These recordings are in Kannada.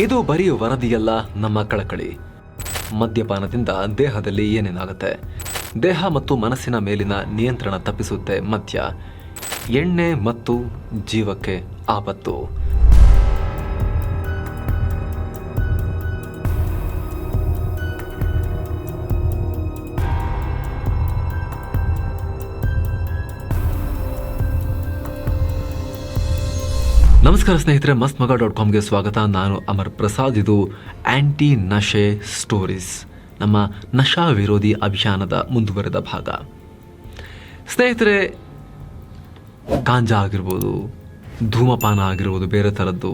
ಇದು ಬರೀ ವರದಿಯಲ್ಲ, ನಮ್ಮ ಕಳಕಳಿ. ಮದ್ಯಪಾನದಿಂದ ದೇಹದಲ್ಲಿ ಏನೇನಾಗುತ್ತೆ? ದೇಹ ಮತ್ತು ಮನಸ್ಸಿನ ಮೇಲಿನ ನಿಯಂತ್ರಣ ತಪ್ಪಿಸುತ್ತೆ ಮದ್ಯ. ಎಣ್ಣೆ ಮತ್ತು ಜೀವಕ್ಕೆ ಆಪತ್ತು. ನಮಸ್ಕಾರ ಸ್ನೇಹಿತರೆ ಮಸ್ತ್ ಮಗ ಡಾಟ್ ಕಾಮ್ಗೆ ಸ್ವಾಗತ. ನಾನು ಅಮರ್ ಪ್ರಸಾದ್. ಇದು ಆ್ಯಂಟಿ ನಶೆ ಸ್ಟೋರೀಸ್, ನಮ್ಮ ನಶಾ ವಿರೋಧಿ ಅಭಿಯಾನದ ಮುಂದುವರೆದ ಭಾಗ. ಸ್ನೇಹಿತರೆ, ಗಾಂಜಾ ಆಗಿರ್ಬೋದು, ಧೂಮಪಾನ ಆಗಿರ್ಬೋದು, ಬೇರೆ ಥರದ್ದು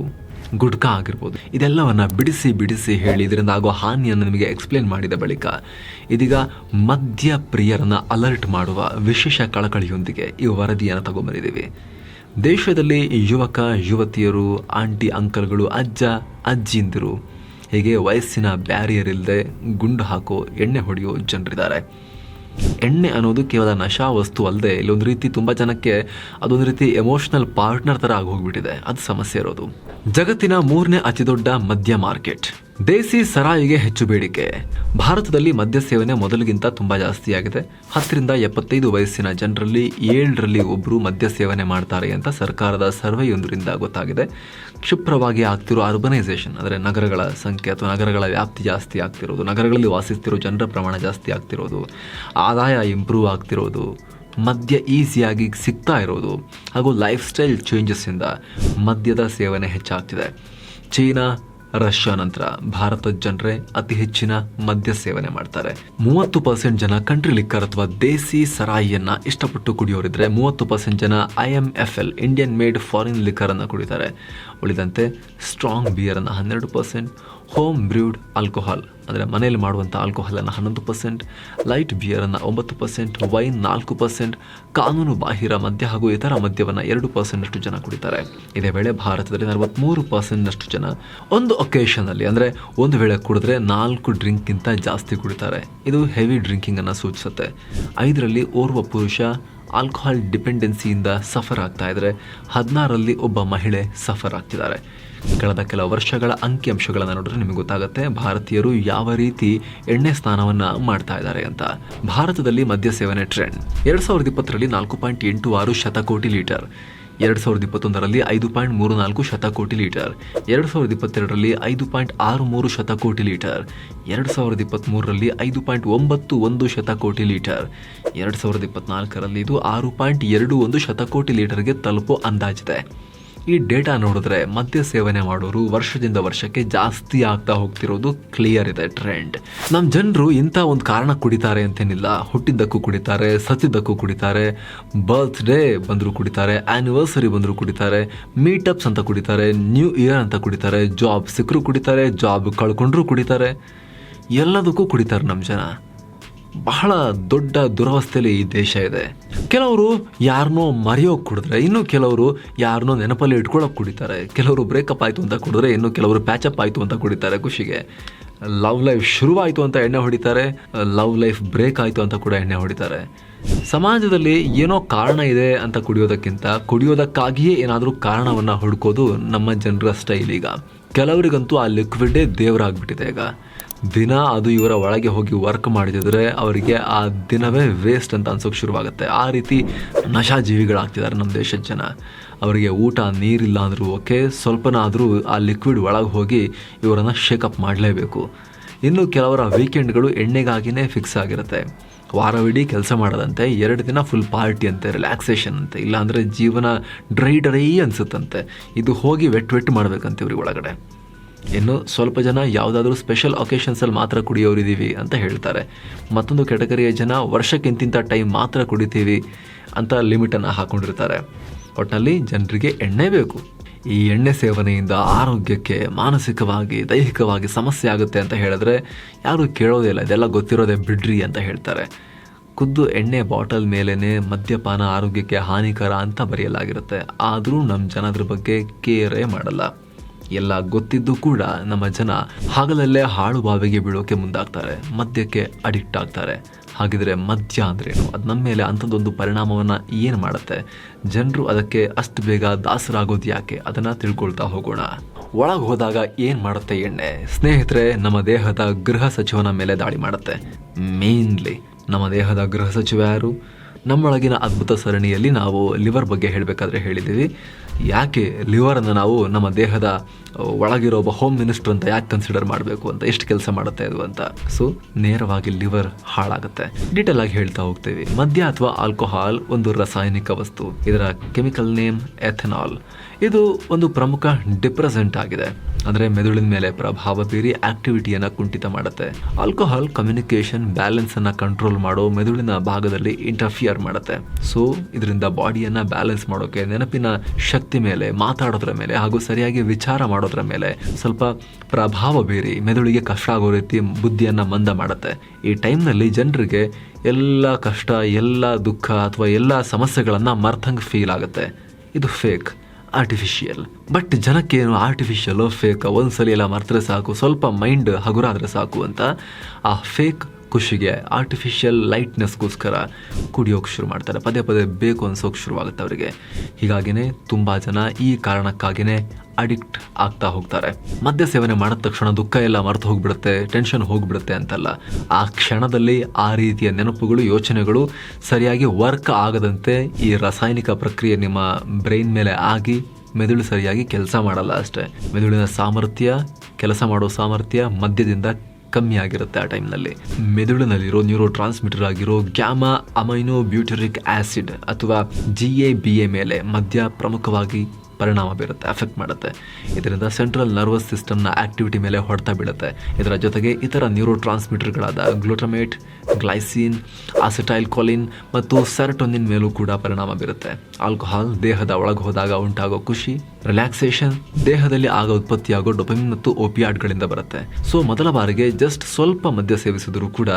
ಗುಟ್ಕಾ ಆಗಿರ್ಬೋದು, ಇದೆಲ್ಲವನ್ನು ಬಿಡಿಸಿ ಬಿಡಿಸಿ ಹೇಳಿ ಇದರಿಂದ ಆಗೋ ಹಾನಿಯನ್ನು ನಿಮಗೆ ಎಕ್ಸ್ಪ್ಲೇನ್ ಮಾಡಿದ ಬಳಿಕ ಇದೀಗ ಮದ್ಯ ಪ್ರಿಯರನ್ನು ಅಲರ್ಟ್ ಮಾಡುವ ವಿಶೇಷ ಕಳಕಳಿಯೊಂದಿಗೆ ಈ ವರದಿಯನ್ನು ತಗೊಂಬಂದಿದ್ದೀವಿ. ದೇಶದಲ್ಲಿ ಯುವಕ, ಯುವತಿಯರು, ಆಂಟಿ, ಅಂಕಲ್ಗಳು, ಅಜ್ಜ ಅಜ್ಜಿಂದಿರು ಹೀಗೆ ವಯಸ್ಸಿನ ಬ್ಯಾರಿಯರ್ ಇಲ್ಲದೆ ಗುಂಡು ಹಾಕೋ, ಎಣ್ಣೆ ಹೊಡೆಯೋ ಜನರಿದ್ದಾರೆ. ಎಣ್ಣೆ ಅನ್ನೋದು ಕೇವಲ ನಶಾ ವಸ್ತು ಅಲ್ಲದೆ ಇಲ್ಲೊಂದು ರೀತಿ ತುಂಬ ಜನಕ್ಕೆ ಅದೊಂದು ರೀತಿ ಎಮೋಷನಲ್ ಪಾರ್ಟ್ನರ್ ಥರ ಆಗಿ ಅದು ಸಮಸ್ಯೆ ಇರೋದು. ಜಗತ್ತಿನ ಮೂರನೇ ಅತಿದೊಡ್ಡ ಮದ್ಯ ಮಾರ್ಕೆಟ್. ದೇಸಿ ಸರಾಯಿಗೆ ಹೆಚ್ಚು ಬೇಡಿಕೆ. ಭಾರತದಲ್ಲಿ ಮದ್ಯ ಸೇವನೆ ಮೊದಲಿಗಿಂತ ತುಂಬಾ ಜಾಸ್ತಿ ಆಗಿದೆ ಹತ್ತರಿಂದ ಎಪ್ಪತ್ತೈದು ವಯಸ್ಸಿನ ಜನರಲ್ಲಿ ಏಳರಲ್ಲಿ ಒಬ್ಬರು ಮದ್ಯ ಸೇವನೆ ಮಾಡ್ತಾರೆ ಅಂತ ಸರ್ಕಾರದ ಸರ್ವೆಯೊಂದರಿಂದ ಗೊತ್ತಾಗಿದೆ. ಕ್ಷಿಪ್ರವಾಗಿ ಆಗ್ತಿರೋ ಅರ್ಬನೈಸೇಷನ್ ಅಂದರೆ ನಗರಗಳ ಸಂಖ್ಯೆ ಅಥವಾ ನಗರಗಳ ವ್ಯಾಪ್ತಿ ಜಾಸ್ತಿ ಆಗ್ತಿರೋದು, ನಗರಗಳಲ್ಲಿ ವಾಸಿಸ್ತಿರೋ ಜನರ ಪ್ರಮಾಣ ಜಾಸ್ತಿ ಆಗ್ತಿರೋದು, ಆದಾಯ ಇಂಪ್ರೂವ್ ಆಗ್ತಿರೋದು, ಮದ್ಯ ಈಸಿಯಾಗಿ ಸಿಗ್ತಾ ಇರೋದು, ಹಾಗೂ ಲೈಫ್ ಸ್ಟೈಲ್ ಚೇಂಜಸ್ಸಿಂದ ಮದ್ಯದ ಸೇವನೆ ಹೆಚ್ಚಾಗ್ತಿದೆ. ಚೀನಾ ರಷ್ಯಾ ನಂತರ ಭಾರತದ ಜನರೇ ಅತಿ ಹೆಚ್ಚಿನ ಮದ್ಯ ಸೇವನೆ ಮಾಡ್ತಾರೆ. ಮೂವತ್ತು ಪರ್ಸೆಂಟ್ ಜನ ಕಂಟ್ರಿ ಲಿಕ್ಕರ್ ಅಥವಾ ದೇಸಿ ಸರಾಯಿಯನ್ನ ಇಷ್ಟಪಟ್ಟು ಕುಡಿಯೋರಿದ್ರೆ ಮೂವತ್ತು ಪರ್ಸೆಂಟ್ ಜನ I M F L Indian made foreign liquor ಅನ್ನ ಕುಡಿತಾರೆ. ಉಳಿದಂತೆ ಸ್ಟ್ರಾಂಗ್ ಬಿಯರ್ ಅನ್ನ ಹನ್ನೆರಡು ಪರ್ಸೆಂಟ್ ಹೋಮ್ ಬ್ರ್ಯೂಡ್ ಆಲ್ಕೋಹಾಲ್ ಅಂದರೆ ಮನೆಯಲ್ಲಿ ಮಾಡುವಂಥ ಆಲ್ಕೋಹಾಲನ್ನು ಹನ್ನೊಂದು ಪರ್ಸೆಂಟ್ ಲೈಟ್ ಬಿಯರನ್ನು ಒಂಬತ್ತು ಪರ್ಸೆಂಟ್ ವೈನ್ ನಾಲ್ಕು ಪರ್ಸೆಂಟ್ ಕಾನೂನು ಬಾಹಿರ ಮದ್ಯ ಹಾಗೂ ಇತರ ಮದ್ಯವನ್ನು ಎರಡು ಪರ್ಸೆಂಟ್ನಷ್ಟು ಜನ ಕುಡಿತಾರೆ. ಇದೇ ವೇಳೆ ಭಾರತದಲ್ಲಿ ನಲವತ್ತ್ಮೂರು ಪರ್ಸೆಂಟ್ನಷ್ಟು ಜನ ಒಂದು ಒಕೇಶನಲ್ಲಿ ಅಂದರೆ ಒಂದು ವೇಳೆ ಕುಡಿದ್ರೆ ನಾಲ್ಕು ಡ್ರಿಂಕ್ಗಿಂತ ಜಾಸ್ತಿ ಕುಡಿತಾರೆ. ಇದು ಹೆವಿ ಡ್ರಿಂಕಿಂಗನ್ನು ಸೂಚಿಸುತ್ತೆ. ಐದರಲ್ಲಿ ಓರ್ವ ಪುರುಷ ಆಲ್ಕೋಹಾಲ್ ಡಿಪೆಂಡೆನ್ಸಿಯಿಂದ ಸಫರ್ ಆಗ್ತಾ ಇದ್ದರೆ ಹದಿನಾರರಲ್ಲಿ ಒಬ್ಬ ಮಹಿಳೆ ಸಫರ್ ಆಗ್ತಿದ್ದಾರೆ. ಕಳೆದ ಕೆಲ ವರ್ಷಗಳ ಅಂಕಿಅಂಶಗಳನ್ನು ನೋಡಿದ್ರೆ ನಿಮಗೆ ಗೊತ್ತಾಗುತ್ತೆ ಭಾರತೀಯರು ಯಾವ ರೀತಿ ಎಣ್ಣೆ ಸ್ನಾನವನ್ನ ಮಾಡ್ತಾ ಇದ್ದಾರೆ ಅಂತ. ಭಾರತದಲ್ಲಿ ಮದ್ಯ ಸೇವನೆ ಟ್ರೆಂಡ್ ಎರಡ್ ಸಾವಿರದ ಇಪ್ಪತ್ತರಲ್ಲಿ ನಾಲ್ಕು ಪಾಯಿಂಟ್ ಎಂಟು ಆರು ಶತಕೋಟಿ ಲೀಟರ್. ಎರಡು ಸಾವಿರದ ಇಪ್ಪತ್ತೊಂದರಲ್ಲಿ ಐದು ಪಾಯಿಂಟ್ ಮೂರು ನಾಲ್ಕು ಶತಕೋಟಿ ಲೀಟರ್. ಎರಡು ಸಾವಿರದ ಇಪ್ಪತ್ತೆರಡರಲ್ಲಿ ಐದು ಪಾಯಿಂಟ್ ಆರು ಮೂರು ಶತಕೋಟಿ ಲೀಟರ್. ಎರಡು ಸಾವಿರದ ಇಪ್ಪತ್ತ್ಮೂರರಲ್ಲಿ ಐದು ಪಾಯಿಂಟ್ ಒಂಬತ್ತು ಒಂದು ಶತಕೋಟಿ ಲೀಟರ್. ಎರಡು ಸಾವಿರದ ಇಪ್ಪತ್ತ್ನಾಲ್ಕರಲ್ಲಿ ಇದು ಆರು ಪಾಯಿಂಟ್ ಎರಡು ಒಂದು ಶತಕೋಟಿ ಲೀಟರ್ಗೆ ತಲುಪೋ ಅಂದಾಜಿದೆ. ಈ ಡೇಟಾ ನೋಡಿದ್ರೆ ಮದ್ಯ ಸೇವನೆ ಮಾಡೋರು ವರ್ಷದಿಂದ ವರ್ಷಕ್ಕೆ ಜಾಸ್ತಿ ಆಗ್ತಾ ಹೋಗ್ತಿರೋದು ಕ್ಲಿಯರ್ ಇದೆ ಟ್ರೆಂಡ್ ನಮ್ಮ ಜನರು ಇಂಥ ಒಂದು ಕಾರಣ ಕುಡಿತಾರೆ ಅಂತೇನಿಲ್ಲ. ಹುಟ್ಟಿದ್ದಕ್ಕೂ ಕುಡಿತಾರೆ, ಸತ್ತಿದ್ದಕ್ಕೂ ಕುಡಿತಾರೆ ಬರ್ತ್ಡೇ ಬಂದರೂ ಕುಡಿತಾರೆ ಆ್ಯನಿವರ್ಸರಿ ಬಂದರೂ ಕುಡಿತಾರೆ ಮೀಟಪ್ಸ್ ಅಂತ ಕುಡಿತಾರೆ ನ್ಯೂ ಇಯರ್ ಅಂತ ಕುಡಿತಾರೆ ಜಾಬ್ ಸಿಕ್ಕರೂ ಕುಡಿತಾರೆ ಜಾಬ್ ಕಳ್ಕೊಂಡ್ರೂ ಕುಡಿತಾರೆ. ಎಲ್ಲದಕ್ಕೂ ಕುಡಿತಾರೆ ನಮ್ಮ ಜನ. ಬಹಳ ದೊಡ್ಡ ದುರವಸ್ಥೆಯಲ್ಲಿ ಈ ದೇಶ ಇದೆ. ಕೆಲವರು ಯಾರನ್ನೋ ಮರೆಯೋಕೆ ಕುಡಿದ್ರೆ, ಇನ್ನು ಕೆಲವರು ಯಾರನ್ನೋ ನೆನಪಲ್ಲಿ ಇಟ್ಕೊಳ್ಳೋಕೆ ಕುಡಿತಾರೆ. ಕೆಲವರು ಬ್ರೇಕಪ್ ಆಯಿತು ಅಂತ ಕುಡಿದ್ರೆ, ಇನ್ನು ಕೆಲವರು ಪ್ಯಾಚಪ್ ಆಯಿತು ಅಂತ ಕುಡಿತಾರೆ ಖುಷಿಗೆ. ಲವ್ ಲೈಫ್ ಶುರುವಾಯಿತು ಅಂತ ಎಣ್ಣೆ ಹೊಡಿತಾರೆ ಲವ್ ಲೈಫ್ ಬ್ರೇಕ್ ಆಯಿತು ಅಂತ ಕೂಡ ಎಣ್ಣೆ ಹೊಡಿತಾರೆ. ಸಮಾಜದಲ್ಲಿ ಏನೋ ಕಾರಣ ಇದೆ ಅಂತ ಕುಡಿಯೋದಕ್ಕಿಂತ ಕುಡಿಯೋದಕ್ಕಾಗಿಯೇ ಏನಾದರೂ ಕಾರಣವನ್ನು ಹುಡುಕೋದು ನಮ್ಮ ಜನರ ಸ್ಟೈಲ್ ಈಗ. ಕೆಲವರಿಗಂತೂ ಆ ಲಿಕ್ವಿಡೇ ದೇವರಾಗ್ಬಿಟ್ಟಿದೆ ಈಗ. ದಿನ ಅದು ಇವರ ಒಳಗೆ ಹೋಗಿ ವರ್ಕ್ ಮಾಡಿದರೆ ಅವರಿಗೆ ಆ ದಿನವೇ ವೇಸ್ಟ್ ಅಂತ ಅನ್ಸೋಕೆ ಶುರುವಾಗುತ್ತೆ. ಆ ರೀತಿ ನಶಾಜೀವಿಗಳಾಗ್ತಿದ್ದಾರೆ ನಮ್ಮ ದೇಶದ ಜನ. ಅವರಿಗೆ ಊಟ, ನೀರಿಲ್ಲ ಅಂದರೂ ಓಕೆ ಸ್ವಲ್ಪನಾದರೂ ಆ ಲಿಕ್ವಿಡ್ ಒಳಗೆ ಹೋಗಿ ಇವರನ್ನು ಶೇಕಪ್ ಮಾಡಲೇಬೇಕು. ಇನ್ನು ಕೆಲವರ ವೀಕೆಂಡ್ಗಳು ಎಣ್ಣೆಗಾಗಿನೇ ಫಿಕ್ಸ್ ಆಗಿರುತ್ತೆ. ವಾರವಿಡೀ ಕೆಲಸ ಮಾಡದಂತೆ, ಎರಡು ದಿನ ಫುಲ್ ಪಾರ್ಟಿ ಅಂತೆ ರಿಲ್ಯಾಕ್ಸೇಷನ್ ಅಂತೆ, ಇಲ್ಲಾಂದರೆ ಜೀವನ ಡ್ರೈ ಡ್ರೈ ಅನಿಸುತ್ತಂತೆ. ಇದು ಹೋಗಿ ವೆಟ್ ವೆಟ್ ಮಾಡಬೇಕಂತೆ ಇವ್ರಿಗೆ ಒಳಗಡೆ. ಇನ್ನು ಸ್ವಲ್ಪ ಜನ ಯಾವುದಾದ್ರೂ ಸ್ಪೆಷಲ್ ಒಕೇಶನ್ಸಲ್ಲಿ ಮಾತ್ರ ಕುಡಿಯೋರಿದ್ದೀವಿ ಅಂತ ಹೇಳ್ತಾರೆ. ಮತ್ತೊಂದು ಕೆಟಗರಿಯ ಜನ ವರ್ಷಕ್ಕಿಂತಿಂತ ಟೈಮ್ ಮಾತ್ರ ಕುಡಿತೀವಿ ಅಂತ ಲಿಮಿಟನ್ನು ಹಾಕೊಂಡಿರ್ತಾರೆ. ಒಟ್ಟಿನಲ್ಲಿ ಜನರಿಗೆ ಎಣ್ಣೆ ಬೇಕು. ಈ ಎಣ್ಣೆ ಸೇವನೆಯಿಂದ ಆರೋಗ್ಯಕ್ಕೆ ಮಾನಸಿಕವಾಗಿ, ದೈಹಿಕವಾಗಿ ಸಮಸ್ಯೆ ಆಗುತ್ತೆ ಅಂತ ಹೇಳಿದ್ರೆ ಯಾರು ಕೇಳೋದಿಲ್ಲ ಇದೆಲ್ಲ ಗೊತ್ತಿರೋದೆ ಬಿಡ್ರಿ ಅಂತ ಹೇಳ್ತಾರೆ. ಖುದ್ದು ಎಣ್ಣೆ ಬಾಟಲ್ ಮೇಲೇ ಮದ್ಯಪಾನ ಆರೋಗ್ಯಕ್ಕೆ ಹಾನಿಕರ ಅಂತ ಬರೆಯಲಾಗಿರುತ್ತೆ. ಆದರೂ ನಮ್ಮ ಜನ ಅದ್ರ ಬಗ್ಗೆ ಕೇರೇ ಮಾಡಲ್ಲ. ಎಲ್ಲ ಗೊತ್ತಿದ್ದು ಕೂಡ ನಮ್ಮ ಜನ ಹಾಗಲಲ್ಲೇ ಹಾಳು ಬಾವಿಗೆ ಬೀಳೋಕೆ ಮುಂದಾಗ್ತಾರೆ, ಮದ್ಯಕ್ಕೆ ಅಡಿಕ್ಟ್ ಆಗ್ತಾರೆ. ಹಾಗಿದ್ರೆ ಮದ್ಯ ಅಂದ್ರೇನು? ಅದು ನಮ್ಮ ಮೇಲೆ ಅಂಥದ್ದೊಂದು ಪರಿಣಾಮವನ್ನು ಏನು ಮಾಡುತ್ತೆ? ಜನರು ಅದಕ್ಕೆ ಅಷ್ಟು ಬೇಗ ದಾಸರಾಗೋದು ಯಾಕೆ? ಅದನ್ನು ತಿಳ್ಕೊಳ್ತಾ ಹೋಗೋಣ. ಒಳಗೆ ಹೋದಾಗ ಏನು ಮಾಡುತ್ತೆ ಎಣ್ಣೆ? ಸ್ನೇಹಿತರೆ, ನಮ್ಮ ದೇಹದ ಗೃಹ ಸಚಿವನ ಮೇಲೆ ದಾಳಿ ಮಾಡುತ್ತೆ. ಮೇನ್ಲಿ ನಮ್ಮ ದೇಹದ ಗೃಹ ಸಚಿವ ಯಾರು? ನಮ್ಮೊಳಗಿನ ಅದ್ಭುತ ಸರಣಿಯಲ್ಲಿ ನಾವು ಲಿವರ್ ಬಗ್ಗೆ ಹೇಳಬೇಕಾದ್ರೆ ಹೇಳಿದ್ದೀವಿ. ಯಾಕೆ? ಲಿವರನ್ನು ನಾವು ನಮ್ಮ ದೇಹದ ಒಳಗಿರೋ ಒಬ್ಬ ಹೋಮ್ ಮಿನಿಸ್ಟರ್ ಅಂತ ಯಾಕೆ ಕನ್ಸಿಡರ್ ಮಾಡಬೇಕು ಅಂತ, ಎಷ್ಟು ಕೆಲಸ ಮಾಡುತ್ತೆ ಅದು ಅಂತ. ಸೊ ನೇರವಾಗಿ ಲಿವರ್ ಹಾಳಾಗುತ್ತೆ. ಡೀಟೇಲ್ ಆಗಿ ಹೇಳ್ತಾ ಹೋಗ್ತೀವಿ. ಮದ್ಯ ಅಥವಾ ಆಲ್ಕೋಹಾಲ್ ಒಂದು ರಾಸಾಯನಿಕ ವಸ್ತು. ಇದರ ಕೆಮಿಕಲ್ ನೇಮ್ ಎಥೆನಾಲ್ ಇದು ಒಂದು ಪ್ರಮುಖ ಡಿಪ್ರೆಸೆಂಟ್ ಆಗಿದೆ. ಅಂದರೆ ಮೆದುಳಿನ ಮೇಲೆ ಪ್ರಭಾವ ಬೀರಿ ಆಕ್ಟಿವಿಟಿಯನ್ನು ಕುಂಠಿತ ಮಾಡುತ್ತೆ. ಆಲ್ಕೋಹಾಲ್ ಕಮ್ಯುನಿಕೇಷನ್ ಬ್ಯಾಲೆನ್ಸ್ ಅನ್ನ ಕಂಟ್ರೋಲ್ ಮಾಡೋ ಮೆದುಳಿನ ಭಾಗದಲ್ಲಿ ಇಂಟರ್ಫಿಯರ್ ಮಾಡುತ್ತೆ. ಸೊ ಇದರಿಂದ ಬಾಡಿಯನ್ನ ಬ್ಯಾಲೆನ್ಸ್ ಮಾಡೋಕೆ ನೆನಪಿನ ಶಕ್ತಿ ಮೇಲೆ, ಮಾತಾಡೋದ್ರ ಮೇಲೆ ಹಾಗೂ ಸರಿಯಾಗಿ ವಿಚಾರ ಮಾಡೋದ್ರ ಮೇಲೆ ಸ್ವಲ್ಪ ಪ್ರಭಾವ ಬೀರಿ ಮೆದುಳಿಗೆ ಕಷ್ಟ ಆಗೋ ರೀತಿ ಬುದ್ಧಿಯನ್ನು ಮಂದ ಮಾಡುತ್ತೆ. ಈ ಟೈಮ್ನಲ್ಲಿ ಜನರಿಗೆ ಎಲ್ಲ ಕಷ್ಟ, ಎಲ್ಲ ದುಃಖ ಅಥವಾ ಎಲ್ಲ ಸಮಸ್ಯೆಗಳನ್ನು ಮರ್ತಂಗೆ ಫೀಲ್ ಆಗುತ್ತೆ. ಇದು ಫೇಕ್ ಆರ್ಟಿಫಿಷಿಯಲ್ ಬಟ್ ಜನಕ್ಕೇನು ಆರ್ಟಿಫಿಷಿಯಲ್ ಫೇಕ್ ಒಂದ್ಸಲಿ ಎಲ್ಲ ಮರ್ತರೆ ಸಾಕು, ಸ್ವಲ್ಪ ಮೈಂಡ್ ಹಗುರಾದರೆ ಸಾಕು ಅಂತ ಆ ಫೇಕ್ ಖುಷಿಗೆ ಆರ್ಟಿಫಿಷಿಯಲ್ ಲೈಟ್ನೆಸ್ಗೋಸ್ಕರ ಕುಡಿಯೋಕೆ ಶುರು ಮಾಡ್ತಾರೆ. ಪದೇ ಪದೇ ಬೇಕು ಅನ್ಸೋಕೆ ಶುರುವಾಗುತ್ತೆ ಅವರಿಗೆ. ಹೀಗಾಗಿಯೇ ತುಂಬ ಜನ ಈ ಕಾರಣಕ್ಕಾಗಿಯೇ ಅಡಿಕ್ಟ್ ಆಗ್ತಾ ಹೋಗ್ತಾರೆ. ಮದ್ಯ ಸೇವನೆ ಮಾಡಿದ ತಕ್ಷಣ ದುಃಖ ಎಲ್ಲ ಮರೆತು ಹೋಗ್ಬಿಡುತ್ತೆ ಟೆನ್ಷನ್ ಹೋಗ್ಬಿಡುತ್ತೆ ಅಂತಲ್ಲ. ಆ ಕ್ಷಣದಲ್ಲಿ ಆ ರೀತಿಯ ನೆನಪುಗಳು, ಯೋಚನೆಗಳು ಸರಿಯಾಗಿ ವರ್ಕ್ ಆಗದಂತೆ ಈ ರಾಸಾಯನಿಕ ಪ್ರಕ್ರಿಯೆ ನಿಮ್ಮ ಬ್ರೈನ್ ಮೇಲೆ ಆಗಿ ಮೆದುಳು ಸರಿಯಾಗಿ ಕೆಲಸ ಮಾಡಲ್ಲ ಅಷ್ಟೇ. ಮೆದುಳಿನ ಸಾಮರ್ಥ್ಯ, ಕೆಲಸ ಮಾಡೋ ಸಾಮರ್ಥ್ಯ ಮದ್ಯದಿಂದ ಕಮ್ಮಿ ಆಗಿರುತ್ತೆ ಆ ಟೈಮ್ನಲ್ಲಿ. ಮೆದುಳಿನಲ್ಲಿರೋ ನ್ಯೂರೋ ಟ್ರಾನ್ಸ್ಮಿಟರ್ ಆಗಿರೋ ಗ್ಯಾಮಾ ಅಮೈನೋ ಬ್ಯೂಟರಿಕ್ ಆಸಿಡ್ ಅಥವಾ ಜಿ ಎ ಬಿ ಎ ಮೇಲೆ ಮದ್ಯ ಪ್ರಮುಖವಾಗಿ ಪರಿಣಾಮ ಬೀರುತ್ತೆ ಎಫೆಕ್ಟ್ ಮಾಡುತ್ತೆ. ಇದರಿಂದ ಸೆಂಟ್ರಲ್ ನರ್ವಸ್ ಸಿಸ್ಟಮ್ನ ಆಕ್ಟಿವಿಟಿ ಮೇಲೆ ಹೊಡೆತ ಬೀಳುತ್ತೆ. ಇದರ ಜೊತೆಗೆ ಇತರ ನ್ಯೂರೋ ಟ್ರಾನ್ಸ್ಮಿಟರ್ಗಳಾದ ಗ್ಲೂಟಮೇಟ್ ಗ್ಲೈಸಿನ್ ಆಸಿಟೈಲ್ ಕೊಲಿನ್ ಮತ್ತು ಸೆರಟೊನಿನ್ ಮೇಲೂ ಕೂಡ ಪರಿಣಾಮ ಬೀರುತ್ತೆ. ಆಲ್ಕೋಹಾಲ್ ದೇಹದ ಒಳಗೆ ಹೋದಾಗ ಉಂಟಾಗೋ ಖುಷಿ ರಿಲ್ಯಾಕ್ಸೇಷನ್ ದೇಹದಲ್ಲಿ ಆಗ ಉತ್ಪತ್ತಿಯಾಗೋ ಡೊಪಮಿನ್ ಮತ್ತು ಓಪಿಯಾಡ್ಗಳಿಂದ ಬರುತ್ತೆ. ಸೊ ಮೊದಲ ಬಾರಿಗೆ ಜಸ್ಟ್ ಸ್ವಲ್ಪ ಮದ್ಯ ಸೇವಿಸಿದ್ರು ಕೂಡ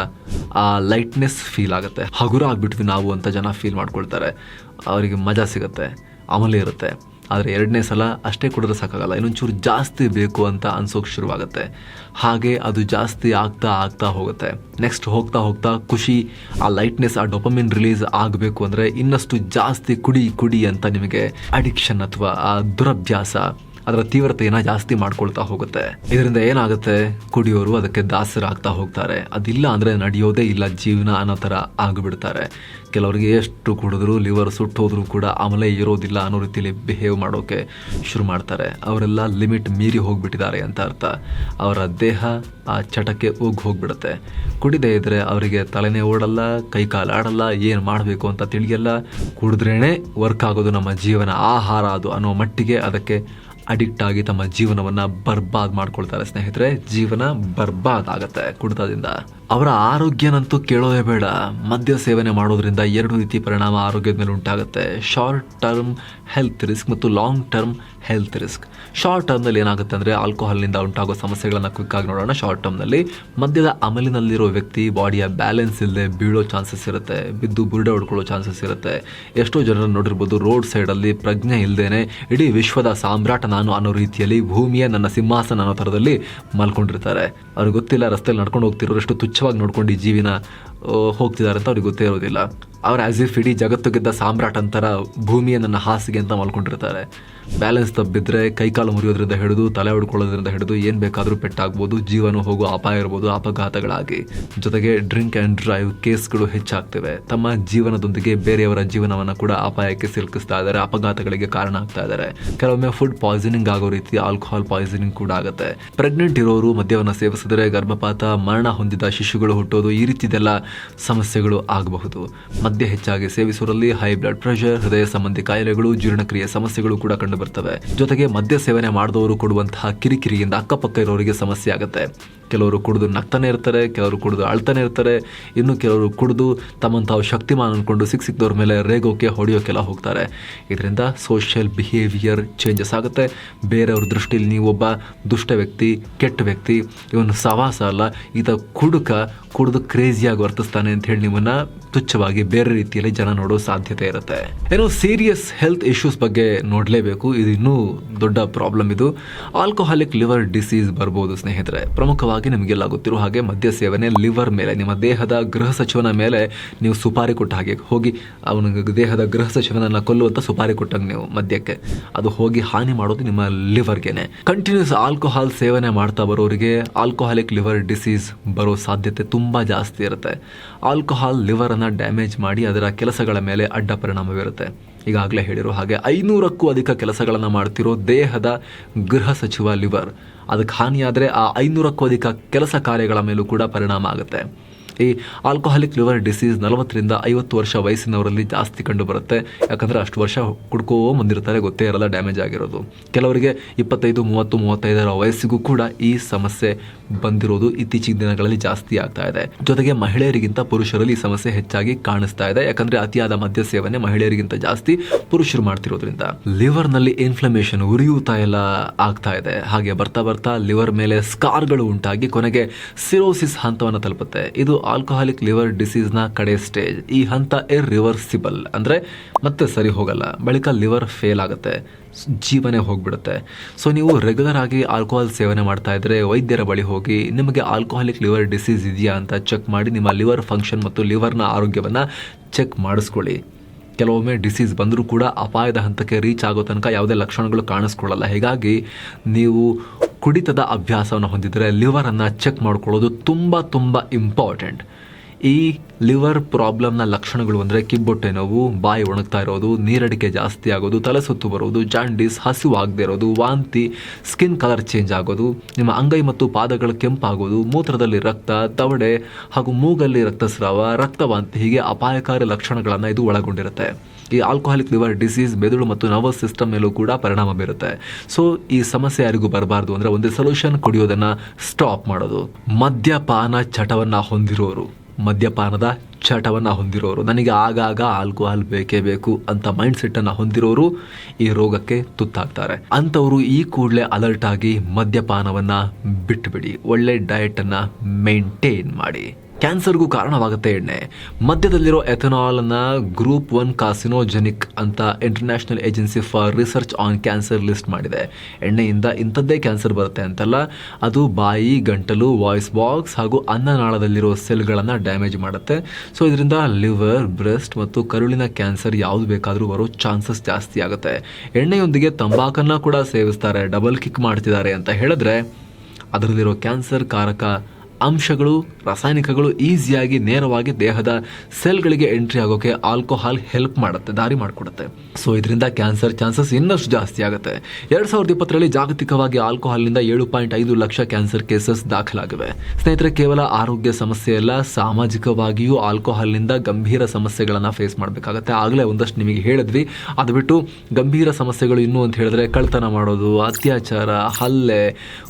ಆ ಲೈಟ್ನೆಸ್ ಫೀಲ್ ಆಗುತ್ತೆ. ಹಗುರ ಆಗ್ಬಿಟ್ವಿ ನಾವು ಅಂತ ಜನ ಫೀಲ್ ಮಾಡ್ಕೊಳ್ತಾರೆ. ಅವರಿಗೆ ಮಜಾ ಸಿಗುತ್ತೆ, ಅಮಲಿ ಇರುತ್ತೆ. ಆದರೆ ಎರಡನೇ ಸಲ ಅಷ್ಟೇ ಕುಡಿದ್ರೆ ಸಾಕಾಗಲ್ಲ, ಇನ್ನೊಂಚೂರು ಜಾಸ್ತಿ ಬೇಕು ಅಂತ ಅನ್ಸೋಕೆ ಶುರುವಾಗುತ್ತೆ. ಹಾಗೆ ಅದು ಜಾಸ್ತಿ ಆಗ್ತಾ ಆಗ್ತಾ ಹೋಗುತ್ತೆ. ನೆಕ್ಸ್ಟ್ ಹೋಗ್ತಾ ಹೋಗ್ತಾ ಖುಷಿ, ಆ ಲೈಟ್ನೆಸ್ ಆ ಡೊಪಮಿನ್ ರಿಲೀಸ್ ಆಗಬೇಕು ಅಂದರೆ ಇನ್ನಷ್ಟು ಜಾಸ್ತಿ ಕುಡಿ ಕುಡಿ ಅಂತ ನಿಮಗೆ ಅಡಿಕ್ಷನ್ ಅಥವಾ, ಆ ದುರಭ್ಯಾಸ. ಅದರ ತೀವ್ರತೆಯನ್ನ ಜಾಸ್ತಿ ಮಾಡ್ಕೊಳ್ತಾ ಹೋಗುತ್ತೆ. ಇದರಿಂದ ಏನಾಗುತ್ತೆ? ಕುಡಿಯೋರು ಅದಕ್ಕೆ ದಾಸರಾಗ್ತಾ ಹೋಗ್ತಾರೆ. ಅದಿಲ್ಲ ಅಂದರೆ ನಡೆಯೋದೇ ಇಲ್ಲ, ಜೀವನ ಅನ್ನೋ ಥರ ಆಗಿಬಿಡ್ತಾರೆ. ಕೆಲವರಿಗೆ ಎಷ್ಟು ಕುಡಿದ್ರು, ಲಿವರ್ ಸುಟ್ಟೋದ್ರೂ ಕೂಡ ಆಮೇಲೆ ಇರೋದಿಲ್ಲ ಅನ್ನೋ ರೀತಿಯಲ್ಲಿ ಬಿಹೇವ್ ಮಾಡೋಕೆ ಶುರು ಮಾಡ್ತಾರೆ. ಅವರೆಲ್ಲ ಲಿಮಿಟ್ ಮೀರಿ ಹೋಗ್ಬಿಟ್ಟಿದ್ದಾರೆ ಅಂತ ಅರ್ಥ. ಅವರ ದೇಹ ಆ ಚಟಕ್ಕೆ ಉಗ್ ಹೋಗ್ಬಿಡುತ್ತೆ. ಕುಡಿದೇ ಇದ್ರೆ ಅವರಿಗೆ ತಲೆನೇ ಓಡಲ್ಲ, ಕೈ ಕಾಲು ಆಡಲ್ಲ, ಏನು ಮಾಡಬೇಕು ಅಂತ ತಿಳಿಯಲ್ಲ ಕುಡಿದ್ರೇನೆ ವರ್ಕ್ ಆಗೋದು ನಮ್ಮ ಜೀವನ. ಆಹಾರ ಅದು ಅನ್ನೋ ಮಟ್ಟಿಗೆ ಅದಕ್ಕೆ ಅಡಿಕ್ಟ್ ಆಗಿ ತಮ್ಮ ಜೀವನವನ್ನ ಬರ್ಬಾದ್ ಮಾಡ್ಕೊಳ್ತಾರೆ ಸ್ನೇಹಿತರೆ. ಜೀವನ ಬರ್ಬಾದ್ ಆಗತ್ತೆ ಕುಡಿತದಿಂದ. ಅವರ ಆರೋಗ್ಯನಂತೂ ಕೇಳೋದೇ ಬೇಡ. ಮದ್ಯ ಸೇವನೆ ಮಾಡೋದ್ರಿಂದ ಎರಡು ರೀತಿ ಪರಿಣಾಮ ಆರೋಗ್ಯದ ಮೇಲೆ ಉಂಟಾಗುತ್ತೆ. ಶಾರ್ಟ್ ಟರ್ಮ್ ಹೆಲ್ತ್ ರಿಸ್ಕ್ ಮತ್ತು long term health risk short ಟರ್ಮ್ನಲ್ಲಿ ಏನಾಗುತ್ತೆ ಅಂದರೆ ಆಲ್ಕೋಹಾಲ್ನಿಂದ ಉಂಟಾಗೋ ಸಮಸ್ಯೆಗಳನ್ನು ಕ್ವಿಕ್ ಆಗಿ ನೋಡೋಣ. ಶಾರ್ಟ್ ಟರ್ಮ್ನಲ್ಲಿ ಮದ್ಯದ ಅಮಲಿನಲ್ಲಿರೋ ವ್ಯಕ್ತಿ ಬಾಡಿಯ ಬ್ಯಾಲೆನ್ಸ್ ಇಲ್ಲದೆ ಬೀಳೋ ಚಾನ್ಸಸ್ ಇರುತ್ತೆ. ಬಿದ್ದು ಬುರುಡೆ ಹೊಡ್ಕೊಳ್ಳೋ ಚಾನ್ಸಸ್ ಇರುತ್ತೆ. ಎಷ್ಟೋ ಜನರನ್ನು ನೋಡಿರ್ಬೋದು ರೋಡ್ ಸೈಡಲ್ಲಿ ಪ್ರಜ್ಞೆ ಇಲ್ಲದೇನೆ ಇಡೀ ವಿಶ್ವದ ಸಾಮ್ರಾಟ ನಾನು ಅನ್ನೋ ರೀತಿಯಲ್ಲಿ ಭೂಮಿಯ ನನ್ನ ಸಿಂಹಾಸನ ಅನ್ನೋ ಥರದಲ್ಲಿ ಮಲ್ಕೊಂಡಿರ್ತಾರೆ. ಅವ್ರಿಗೆ ಗೊತ್ತಿಲ್ಲ ರಸ್ತೆಯಲ್ಲಿ ನಡ್ಕೊಂಡು ಹೋಗ್ತಿರೋರಷ್ಟು ತುಚ್ಛವಾಗಿ ನೋಡ್ಕೊಂಡು ಈ ಜೀವಿನ ಹೋಗ್ತಿದ್ದಾರೆ ಅಂತ ಅವ್ರಿಗೆ ಗೊತ್ತೇ ಇರೋದಿಲ್ಲ ಅವ್ರು ಆ್ಯಸ್ ಇಫ್ ಇಡೀ ಜಗತ್ತು ಗೆದ್ದ ಸಾಮ್ರಾಟ್ ಅಂತರ ಭೂಮಿಯ ನನ್ನ ಹಾಸಿಗೆ ಅಂತ ಮಲ್ಕೊಂಡಿರ್ತಾರೆ. ಬ್ಯಾಲೆನ್ಸ್ ತಪ್ಪಿದ್ರೆ ಕೈಕಾಲು ಮುರಿಯೋದ್ರಿಂದ ಹಿಡಿದು, ತಲೆ ಹೊಡ್ಕೊಳ್ಳೋದ್ರಿಂದ ಹಿಡಿದು, ಏನು ಬೇಕಾದರೂ ಪೆಟ್ಟಾಗ್ಬೋದು, ಜೀವನ ಹೋಗೋ ಅಪಾಯ ಇರ್ಬೋದು, ಅಪಘಾತಗಳಾಗಿ. ಜೊತೆಗೆ ಡ್ರಿಂಕ್ ಆ್ಯಂಡ್ ಡ್ರೈವ್ ಕೇಸ್ಗಳು ಹೆಚ್ಚಾಗ್ತವೆ. ತಮ್ಮ ಜೀವನದೊಂದಿಗೆ ಬೇರೆಯವರ ಜೀವನವನ್ನು ಕೂಡ ಅಪಾಯಕ್ಕೆ ಸಿಲುಕಿಸ್ತಾ ಇದ್ದಾರೆ, ಅಪಘಾತಗಳಿಗೆ ಕಾರಣ ಆಗ್ತಾ ಇದ್ದಾರೆ. ಕೆಲವೊಮ್ಮೆ ಫುಡ್ ಪಾಯ್ಸನಿಂಗ್ ಆಗೋ ರೀತಿ ಆಲ್ಕೋಹಾಲ್ ಪಾಯ್ಸನಿಂಗ್ ಕೂಡ ಆಗುತ್ತೆ. ಪ್ರೆಗ್ನೆಂಟ್ ಇರೋರು ಮದ್ಯವನ್ನು ಸೇವಿಸಿದರೆ ಗರ್ಭಪಾತ, ಮರಣ ಹೊಂದಿದ ಶಿಶುಗಳು ಹುಟ್ಟೋದು, ಈ ರೀತಿದೆಲ್ಲ ಸಮಸ್ಯೆಗಳು ಆಗಬಹುದು. ಮದ್ಯ ಹೆಚ್ಚಾಗಿ ಸೇವಿಸುವರಲ್ಲಿ ಹೈ ಬ್ಲಡ್ ಪ್ರೆಷರ್ ಹೃದಯ ಸಂಬಂಧಿ ಕಾಯಿಲೆಗಳು, ಜೀರ್ಣಕ್ರಿಯೆ ಸಮಸ್ಯೆಗಳು ಕೂಡ ಕಂಡು ಬರ್ತವೆ ಜೊತೆಗೆ ಮದ್ಯ ಸೇವನೆ ಮಾಡಿದವರು ಕೊಡುವಂತಹ ಕಿರಿಕಿರಿಯಿಂದ ಅಕ್ಕಪಕ್ಕ ಇರೋರಿಗೆ ಸಮಸ್ಯೆ ಆಗುತ್ತೆ. ಕೆಲವರು ಕುಡಿದು ನಗ್ತಾನೆ ಇರ್ತಾರೆ, ಕೆಲವರು ಕುಡಿದು ಅಳ್ತಾನೆ ಇರ್ತಾರೆ. ಇನ್ನು ಕೆಲವರು ಕುಡಿದು ತಮ್ಮನ್ನು ತಾವು ಶಕ್ತಿಮಾನ್ ಅನ್ಕೊಂಡು ಸಿಕ್ ಸಿಕ್ದವ್ರ ಮೇಲೆ ರೇಗೋಕೆ, ಹೊಡೆಯೋಕೆಲ್ಲ ಹೋಗ್ತಾರೆ. ಇದರಿಂದ ಸೋಷಿಯಲ್ ಬಿಹೇವಿಯರ್ ಚೇಂಜಸ್ ಆಗುತ್ತೆ. ಬೇರೆಯವ್ರ ದೃಷ್ಟಿಯಲ್ಲಿ ನೀವೊಬ್ಬ ದುಷ್ಟ ವ್ಯಕ್ತಿ, ಕೆಟ್ಟ ವ್ಯಕ್ತಿ, ಇವನು ಸವಾಸ ಅಲ್ಲ. ಈತ ಕುಡುಕ ಕುಡಿದು ಕ್ರೇಜಿಯಾಗಿ ವರ್ತಿಸ್ತಾನೆ ಅಂತ ಹೇಳಿ ನಿಮ್ಮನ್ನ ತುಚ್ಛವಾಗಿ ಬೇರೆ ರೀತಿಯಲ್ಲಿ ಜನ ನೋಡೋ ಸಾಧ್ಯತೆ ಇರುತ್ತೆ. ಏನೋ ಸೀರಿಯಸ್ ಹೆಲ್ತ್ ಇಶ್ಯೂಸ್ ಬಗ್ಗೆ ನೋಡಲೇಬೇಕು. ಇದು ಇನ್ನೂ ದೊಡ್ಡ ಪ್ರಾಬ್ಲಮ್ ಇದು. ಆಲ್ಕೋಹಾಲಿಕ್ ಲಿವರ್ ಡಿಸೀಸ್ ಬರ್ಬೋದು ಸ್ನೇಹಿತರೆ. ಪ್ರಮುಖವಾಗಿ ನಿಮಗೆಲ್ಲ ಗೊತ್ತಿರೋ ಹಾಗೆ ಮದ್ಯ ಸೇವನೆ ಲಿವರ್ ಮೇಲೆ, ನಿಮ್ಮ ದೇಹದ ಗೃಹ ಸಚಿವನ ಮೇಲೆ ನೀವು ಸುಪಾರಿ ಕೊಟ್ಟ ಹಾಗೆ ಹೋಗಿ ಅವನ ದೇಹದ ಗೃಹ ಸಚಿವನನ್ನ ಕೊಲ್ಲುವಂತ ಸುಪಾರಿ ಕೊಟ್ಟಂಗೆ ನೀವು ಮದ್ಯಕ್ಕೆ. ಅದು ಹೋಗಿ ಹಾನಿ ಮಾಡೋದು ನಿಮ್ಮ ಲಿವರ್ಗೆನೆ ಕಂಟಿನ್ಯೂಸ್ ಆಲ್ಕೋಹಾಲ್ ಸೇವನೆ ಮಾಡ್ತಾ ಬರೋರಿಗೆ ಆಲ್ಕೋಹಾಲಿಕ್ ಲಿವರ್ ಡಿಸೀಸ್ ಬರೋ ಸಾಧ್ಯತೆ ತುಂಬಾ ಜಾಸ್ತಿ ಇರುತ್ತೆ. ಆಲ್ಕೋಹಾಲ್ ಲಿವರ್ ಅನ್ನ ಡ್ಯಾಮೇಜ್ ಮಾಡಿ ಅದರ ಕೆಲಸಗಳ ಮೇಲೆ ಅಡ್ಡ ಪರಿಣಾಮ ಬೀರುತ್ತೆ ಈಗಾಗಲೇ ಹೇಳಿರೋ ಹಾಗೆ ಐನೂರಕ್ಕೂ ಅಧಿಕ ಕೆಲಸಗಳನ್ನು ಮಾಡ್ತಿರೋ ದೇಹದ ಗೃಹ ಸಚಿವ ಲಿವರ್. ಅದಕ್ಕೆ ಹಾನಿಯಾದರೆ ಆ ಐನೂರಕ್ಕೂ ಅಧಿಕ ಕೆಲಸ ಕಾರ್ಯಗಳ ಮೇಲೂ ಕೂಡ ಪರಿಣಾಮ ಆಗುತ್ತೆ. ಈ ಆಲ್ಕೋಹಾಲಿಕ್ ಲಿವರ್ ಡಿಸೀಸ್ ನಲವತ್ತರಿಂದ ಐವತ್ತು ವರ್ಷ ವಯಸ್ಸಿನವರಲ್ಲಿ ಜಾಸ್ತಿ ಕಂಡು ಬರುತ್ತೆ ಯಾಕಂದರೆ ಅಷ್ಟು ವರ್ಷ ಕುಡ್ಕೋ ಬಂದಿರ್ತಾರೆ ಗೊತ್ತೇ ಇರಲ್ಲ ಡ್ಯಾಮೇಜ್ ಆಗಿರೋದು. ಕೆಲವರಿಗೆ ಇಪ್ಪತ್ತೈದು, ಮೂವತ್ತು, ಮೂವತ್ತೈದರ ವಯಸ್ಸಿಗೂ ಕೂಡ ಈ ಸಮಸ್ಯೆ ಬಂದಿರೋದು ಇತ್ತೀಚಿನ ದಿನಗಳಲ್ಲಿ ಜಾಸ್ತಿ ಆಗ್ತಾ ಇದೆ. ಜೊತೆಗೆ ಮಹಿಳೆಯರಿಗಿಂತ ಪುರುಷರಲ್ಲಿ ಈ ಸಮಸ್ಯೆ ಹೆಚ್ಚಾಗಿ ಕಾಣಿಸ್ತಾ ಇದೆ. ಯಾಕಂದರೆ ಅತಿಯಾದ ಮದ್ಯ ಸೇವನೆ ಮಹಿಳೆಯರಿಗಿಂತ ಜಾಸ್ತಿ ಪುರುಷರು ಮಾಡ್ತಿರೋದ್ರಿಂದ. ಲಿವರ್ನಲ್ಲಿ ಇನ್ಫ್ಲಮೇಷನ್ ಉರಿಯೂತ ಎಲ್ಲ ಆಗ್ತಾ ಇದೆ. ಹಾಗೆ ಬರ್ತಾ ಬರ್ತಾ ಲಿವರ್ ಮೇಲೆ ಸ್ಕಾರ್ಗಳು ಉಂಟಾಗಿ ಕೊನೆಗೆ ಸಿರೋಸಿಸ್ ಹಂತವನ್ನು ತಲುಪುತ್ತೆ. ಇದು ಆಲ್ಕೋಹಾಲಿಕ್ ಲಿವರ್ ಡಿಸೀಸ್ನ ಕಡೆ ಸ್ಟೇಜ್ ಈ ಹಂತ ಇರ್ರಿವರ್ಸಿಬಲ್ ಅಂದರೆ ಮತ್ತೆ ಸರಿ ಹೋಗಲ್ಲ. ಬಳಿಕ ಲಿವರ್ ಫೇಲ್ ಆಗುತ್ತೆ. ಜೀವನೇ ಹೋಗ್ಬಿಡುತ್ತೆ. ಸೊ ನೀವು ರೆಗ್ಯುಲರ್ ಆಗಿ ಆಲ್ಕೋಹಾಲ್ ಸೇವನೆ ಮಾಡ್ತಾ ಇದ್ದರೆ ವೈದ್ಯರ ಬಳಿ ಹೋಗಿ ನಿಮಗೆ ಆಲ್ಕೋಹಾಲಿಕ್ ಲಿವರ್ ಡಿಸೀಸ್ ಇದೆಯಾ ಅಂತ ಚೆಕ್ ಮಾಡಿ ನಿಮ್ಮ ಲಿವರ್ ಫಂಕ್ಷನ್ ಮತ್ತು ಲಿವರ್ನ ಆರೋಗ್ಯವನ್ನು ಚೆಕ್ ಮಾಡಿಸ್ಕೊಳ್ಳಿ. ಕೆಲವೊಮ್ಮೆ ಡಿಸೀಸ್ ಬಂದರೂ ಕೂಡ ಅಪಾಯದ ಹಂತಕ್ಕೆ ರೀಚ್ ಆಗೋ ತನಕ ಯಾವುದೇ ಲಕ್ಷಣಗಳು ಕಾಣಿಸ್ಕೊಳ್ಳಲ್ಲ. ಹೀಗಾಗಿ ನೀವು ಕುಡಿತದ ಅಭ್ಯಾಸವನ್ನು ಹೊಂದಿದರೆ ಲಿವರನ್ನು ಚೆಕ್ ಮಾಡ್ಕೊಳ್ಳೋದು ತುಂಬ ತುಂಬ ಇಂಪಾರ್ಟೆಂಟ್ ಈ ಲಿವರ್ ಪ್ರಾಬ್ಲಮ್ನ ಲಕ್ಷಣಗಳು ಅಂದರೆ ಕಿಬ್ಬೊಟ್ಟೆ ನೋವು, ಬಾಯಿ ಒಣಗ್ತಾ ಇರೋದು, ನೀರಡಿಕೆ ಜಾಸ್ತಿ ಆಗೋದು, ತಲೆ ಸುತ್ತು ಬರೋದು ಜಾಂಡೀಸ್ ಹಸಿವು ಆಗದೆ ಇರೋದು, ವಾಂತಿ ಸ್ಕಿನ್ ಕಲರ್ ಚೇಂಜ್ ಆಗೋದು, ನಿಮ್ಮ ಅಂಗೈ ಮತ್ತು ಪಾದಗಳು ಕೆಂಪಾಗೋದು, ಮೂತ್ರದಲ್ಲಿ ರಕ್ತ, ತವಡೆ ಹಾಗೂ ಮೂಗಲ್ಲಿ ರಕ್ತಸ್ರಾವ, ರಕ್ತವಾಂತಿ ಹೀಗೆ ಅಪಾಯಕಾರಿ ಲಕ್ಷಣಗಳನ್ನು ಇದು ಒಳಗೊಂಡಿರುತ್ತೆ. ಈ ಆಲ್ಕೋಹಾಲಿಕ್ ಲಿವರ್ ಡಿಸೀಸ್ ಮೆದುಳು ಮತ್ತು ನರ್ವಸ್ ಸಿಸ್ಟಮ್ ಮೇಲೂ ಕೂಡ ಪರಿಣಾಮ ಬೀರುತ್ತೆ. ಸೊ ಈ ಸಮಸ್ಯೆ ಯಾರಿಗೂ ಬರಬಾರ್ದು ಅಂದರೆ ಒಂದು ಸೊಲ್ಯೂಷನ್ ಕುಡಿಯೋದನ್ನು ಸ್ಟಾಪ್ ಮಾಡೋದು. ಮದ್ಯಪಾನ ಚಟವನ್ನು ಹೊಂದಿರೋರು. ಮದ್ಯಪಾನದ ಚಟವನ್ನು ಹೊಂದಿರೋರು. ನನಗೆ ಆಗಾಗ ಆಲ್ಕೋಹಾಲ್ ಬೇಕೇ ಬೇಕು ಅಂತ ಮೈಂಡ್ ಸೆಟ್ಟನ್ನು ಹೊಂದಿರೋರು ಈ ರೋಗಕ್ಕೆ ತುತ್ತಾಗ್ತಾರೆ. ಅಂಥವರು ಈ ಕೂಡಲೇ ಅಲರ್ಟ್ ಆಗಿ ಮದ್ಯಪಾನವನ್ನ ಬಿಟ್ಟುಬಿಡಿ ಒಳ್ಳೆ ಡಯಟನ್ನು ಮೇಂಟೈನ್ ಮಾಡಿ. ಕ್ಯಾನ್ಸರ್ಗೂ ಕಾರಣವಾಗುತ್ತೆ ಎಣ್ಣೆ. ಮಧ್ಯದಲ್ಲಿರೋ ಎಥನಾಲ್ನ ಗ್ರೂಪ್ ಒನ್ ಕಾಸಿನೋಜೆನಿಕ್ ಅಂತ international agency for research on cancer list ಮಾಡಿದೆ. ಎಣ್ಣೆಯಿಂದ ಇಂಥದ್ದೇ ಕ್ಯಾನ್ಸರ್ ಬರುತ್ತೆ ಅಂತಲ್ಲ, ಅದು ಬಾಯಿ, ಗಂಟಲು, ವಾಯ್ಸ್ ಬಾಕ್ಸ್ ಹಾಗೂ ಅನ್ನನಾಳದಲ್ಲಿರೋ ಸೆಲ್ಗಳನ್ನು ಡ್ಯಾಮೇಜ್ ಮಾಡುತ್ತೆ. ಸೊ, ಇದರಿಂದ ಲಿವರ್, ಬ್ರೆಸ್ಟ್ ಮತ್ತು ಕರುಳಿನ ಕ್ಯಾನ್ಸರ್ ಯಾವುದು ಬೇಕಾದರೂ ಬರೋ ಚಾನ್ಸಸ್ ಜಾಸ್ತಿ ಆಗುತ್ತೆ. ಎಣ್ಣೆಯೊಂದಿಗೆ ತಂಬಾಕನ್ನು ಕೂಡ ಸೇವಿಸ್ತಾರೆ, ಡಬಲ್ ಕಿಕ್ ಮಾಡ್ತಿದ್ದಾರೆ ಅಂತ ಹೇಳಿದ್ರೆ, ಅದರಲ್ಲಿರೋ ಕ್ಯಾನ್ಸರ್ ಕಾರಕ ಅಂಶಗಳು, ರಾಸಾಯನಿಕಗಳು ಈಸಿಯಾಗಿ, ನೇರವಾಗಿ ದೇಹದ ಸೆಲ್ಗಳಿಗೆ ಎಂಟ್ರಿ ಆಗೋಕೆ ಆಲ್ಕೋಹಾಲ್ ಹೆಲ್ಪ್ ಮಾಡುತ್ತೆ, ದಾರಿ ಮಾಡಿಕೊಡುತ್ತೆ. ಸೊ ಇದರಿಂದ ಕ್ಯಾನ್ಸರ್ ಚಾನ್ಸಸ್ ಇನ್ನಷ್ಟು ಜಾಸ್ತಿ ಆಗುತ್ತೆ. ಎರಡ್ ಸಾವಿರದ ಇಪ್ಪತ್ತರಲ್ಲಿ ಜಾಗತಿಕವಾಗಿ ಆಲ್ಕೋಹಾಲ್ನಿಂದ ಏಳು ಪಾಯಿಂಟ್ ಐದು ಲಕ್ಷ ಕ್ಯಾನ್ಸರ್ ಕೇಸಸ್ ದಾಖಲಾಗಿವೆ. ಸ್ನೇಹಿತರೆ, ಕೇವಲ ಆರೋಗ್ಯ ಸಮಸ್ಯೆ ಅಲ್ಲ, ಸಾಮಾಜಿಕವಾಗಿಯೂ ಆಲ್ಕೋಹಾಲ್ನಿಂದ ಗಂಭೀರ ಸಮಸ್ಯೆಗಳನ್ನು ಫೇಸ್ ಮಾಡಬೇಕಾಗತ್ತೆ. ಆಗಲೇ ಒಂದಷ್ಟು ನಿಮಗೆ ಹೇಳಿದ್ವಿ. ಅದು ಬಿಟ್ಟು ಗಂಭೀರ ಸಮಸ್ಯೆಗಳು ಇನ್ನು ಅಂತ ಹೇಳಿದ್ರೆ ಕಳ್ತನ ಮಾಡೋದು, ಅತ್ಯಾಚಾರ, ಹಲ್ಲೆ,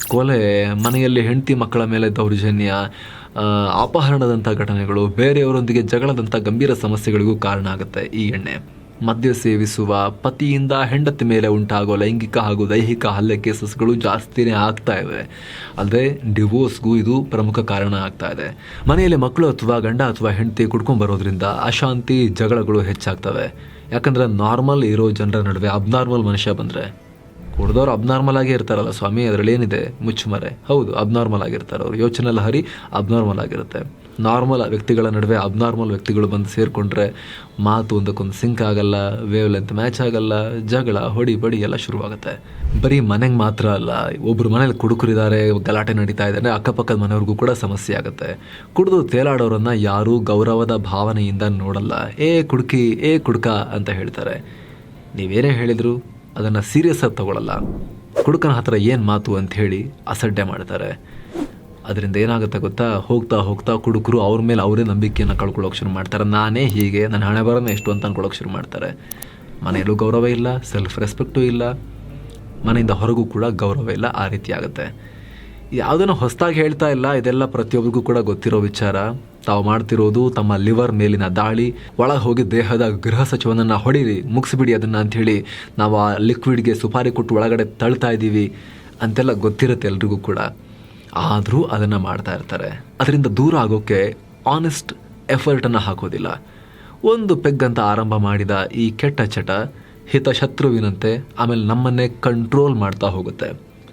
ಕೊಲೆ, ಮನೆಯಲ್ಲಿ ಹೆಂಡತಿ ಮಕ್ಕಳ ಮೇಲೆ ದೌರ್ಜನ್ಯ ಆ, ಅಪಹರಣದಂಥ ಘಟನೆಗಳು ಬೇರೆಯವರೊಂದಿಗೆ ಜಗಳದಂಥ ಗಂಭೀರ ಸಮಸ್ಯೆಗಳಿಗೂ ಕಾರಣ ಆಗುತ್ತೆ ಈ ಎಣ್ಣೆ. ಮದ್ಯ ಸೇವಿಸುವ ಪತಿಯಿಂದ ಹೆಂಡತಿ ಮೇಲೆ ಉಂಟಾಗೋ ಲೈಂಗಿಕ ಹಾಗೂ ದೈಹಿಕ ಹಲ್ಲೆ ಕೇಸಸ್ಗಳು ಜಾಸ್ತಿನೇ ಆಗ್ತಾ ಇವೆ ಅಲ್ಲದೆ ಡಿವೋರ್ಸ್ಗೂ ಇದು ಪ್ರಮುಖ ಕಾರಣ ಆಗ್ತಾ ಇದೆ. ಮನೆಯಲ್ಲಿ ಮಕ್ಕಳು ಅಥವಾ ಗಂಡ ಅಥವಾ ಹೆಂಡತಿ ಕುಡ್ಕೊಂಡ್ಬರೋದ್ರಿಂದ ಅಶಾಂತಿ ಜಗಳಗಳು ಹೆಚ್ಚಾಗ್ತವೆ. ಯಾಕಂದ್ರೆ ನಾರ್ಮಲ್ ಇರೋ ಜನರ ನಡುವೆ ಅಬ್ನಾರ್ಮಲ್ ಮನುಷ್ಯ ಬಂದ್ರೆ ಕುಡ್ದವ್ರು ಅಬ್ನಾರ್ಮಲ್ ಆಗಿ ಇರ್ತಾರಲ್ಲ, ಸ್ವಾಮಿ, ಅದರಲ್ಲಿ ಏನಿದೆ? ಮುಚ್ಚುಮರೆ. ಹೌದು ಅಬ್ನಾರ್ಮಲ್ ಆಗಿರ್ತಾರೆ. ಅವ್ರು ಯೋಚನೆ ಹರಿ ಅಬ್ನಾರ್ಮಲ್ ಆಗಿರುತ್ತೆ. ನಾರ್ಮಲ್ ವ್ಯಕ್ತಿಗಳ ನಡುವೆ ಅಬ್ನಾರ್ಮಲ್ ವ್ಯಕ್ತಿಗಳು ಬಂದು ಸೇರಿಕೊಂಡ್ರೆ ಮಾತು ಒಂದಕ್ಕೊಂದು ಸಿಂಕ್ ಆಗಲ್ಲ ವೇವ್ ಲೆಂತ್ ಮ್ಯಾಚ್ ಆಗಲ್ಲ, ಜಗಳ, ಹೊಡಿ, ಬಡಿ ಎಲ್ಲ ಶುರುವಾಗುತ್ತೆ. ಬರೀ ಮನೆಗೆ ಮಾತ್ರ ಅಲ್ಲ, ಒಬ್ರು ಮನೇಲಿ ಕುಡುಕರಿದ್ದಾರೆ, ಗಲಾಟೆ ನಡೀತಾ ಇದೆ ಅಂದರೆ ಅಕ್ಕಪಕ್ಕದ ಮನೆಯವ್ರಿಗೂ ಕೂಡ ಸಮಸ್ಯೆ ಆಗುತ್ತೆ. ಕುಡಿದು ತೇಲಾಡೋರನ್ನ ಯಾರೂ ಗೌರವದ ಭಾವನೆಯಿಂದ ನೋಡಲ್ಲ. ಏ ಕುಡುಕಿ, ಏ ಕುಡ್ಕ ಅಂತ ಹೇಳ್ತಾರೆ. ನೀವೇನೇ ಹೇಳಿದ್ರು? ಅದನ್ನು ಸೀರಿಯಸ್ ಆಗಿ ತಗೊಳ್ಳಲ್ಲ ಕುಡುಕನ ಹತ್ರ ಏನು ಮಾತು ಅಂತ ಹೇಳಿ ಅಸಡ್ಡೆ ಮಾಡ್ತಾರೆ. ಅದರಿಂದ ಏನಾಗುತ್ತೆ ಗೊತ್ತಾ? ಹೋಗ್ತಾ ಹೋಗ್ತಾ ಕುಡುಕರು ಅವ್ರ ಮೇಲೆ ಅವರೇ ನಂಬಿಕೆಯನ್ನು ಕಳ್ಕೊಳ್ಳೋಕೆ ಶುರು ಮಾಡ್ತಾರೆ. ನಾನೇ ಹೀಗೆ, ನನ್ನ ಹಣೆ ಬರೋನ ಎಷ್ಟು ಅಂತ ಅನ್ಕೊಳ್ಳೋಕೆ ಶುರು ಮಾಡ್ತಾರೆ. ಮನೆಯಲ್ಲೂ ಗೌರವ ಇಲ್ಲ ಸೆಲ್ಫ್ ರೆಸ್ಪೆಕ್ಟೂ ಇಲ್ಲ. ಮನೆಯಿಂದ ಹೊರಗೂ ಕೂಡ ಗೌರವ ಇಲ್ಲ, ಆ ರೀತಿ ಆಗುತ್ತೆ. ಯಾವುದನ್ನು ಹೊಸದಾಗಿ ಹೇಳ್ತಾ ಇಲ್ಲ, ಇದೆಲ್ಲ ಪ್ರತಿಯೊಬ್ಬರಿಗೂ ಕೂಡ ಗೊತ್ತಿರೋ ವಿಚಾರ. ತಾವು ಮಾಡ್ತಿರೋದು ತಮ್ಮ ಲಿವರ್ ಮೇಲಿನ ದಾಳಿ. ಒಳಗೆ ಹೋಗಿ ದೇಹದ ಗೃಹ ಸಚಿವನನ್ನು ಹೊಡೀರಿ, ಮುಗಿಸ್ಬಿಡಿ ಅದನ್ನು ಅಂಥೇಳಿ ನಾವು ಆ ಲಿಕ್ವಿಡ್ಗೆ ಸುಪಾರಿ ಕೊಟ್ಟು ಒಳಗಡೆ ತಳ್ತಾ ಇದ್ದೀವಿ ಅಂತೆಲ್ಲ ಗೊತ್ತಿರುತ್ತೆ ಎಲ್ರಿಗೂ ಕೂಡ. ಆದರೂ ಅದನ್ನು ಮಾಡ್ತಾ ಇರ್ತಾರೆ. ಅದರಿಂದ ದೂರ ಆಗೋಕ್ಕೆ ಆನೆಸ್ಟ್ ಎಫರ್ಟನ್ನು ಹಾಕೋದಿಲ್ಲ. ಒಂದು ಪೆಗ್ ಅಂತ ಆರಂಭ ಮಾಡಿದ ಈ ಕೆಟ್ಟ ಚಟ ಹಿತಶತ್ರುವಿನಂತೆ ಆಮೇಲೆ ನಮ್ಮನ್ನೇ ಕಂಟ್ರೋಲ್ ಮಾಡ್ತಾ ಹೋಗುತ್ತೆ.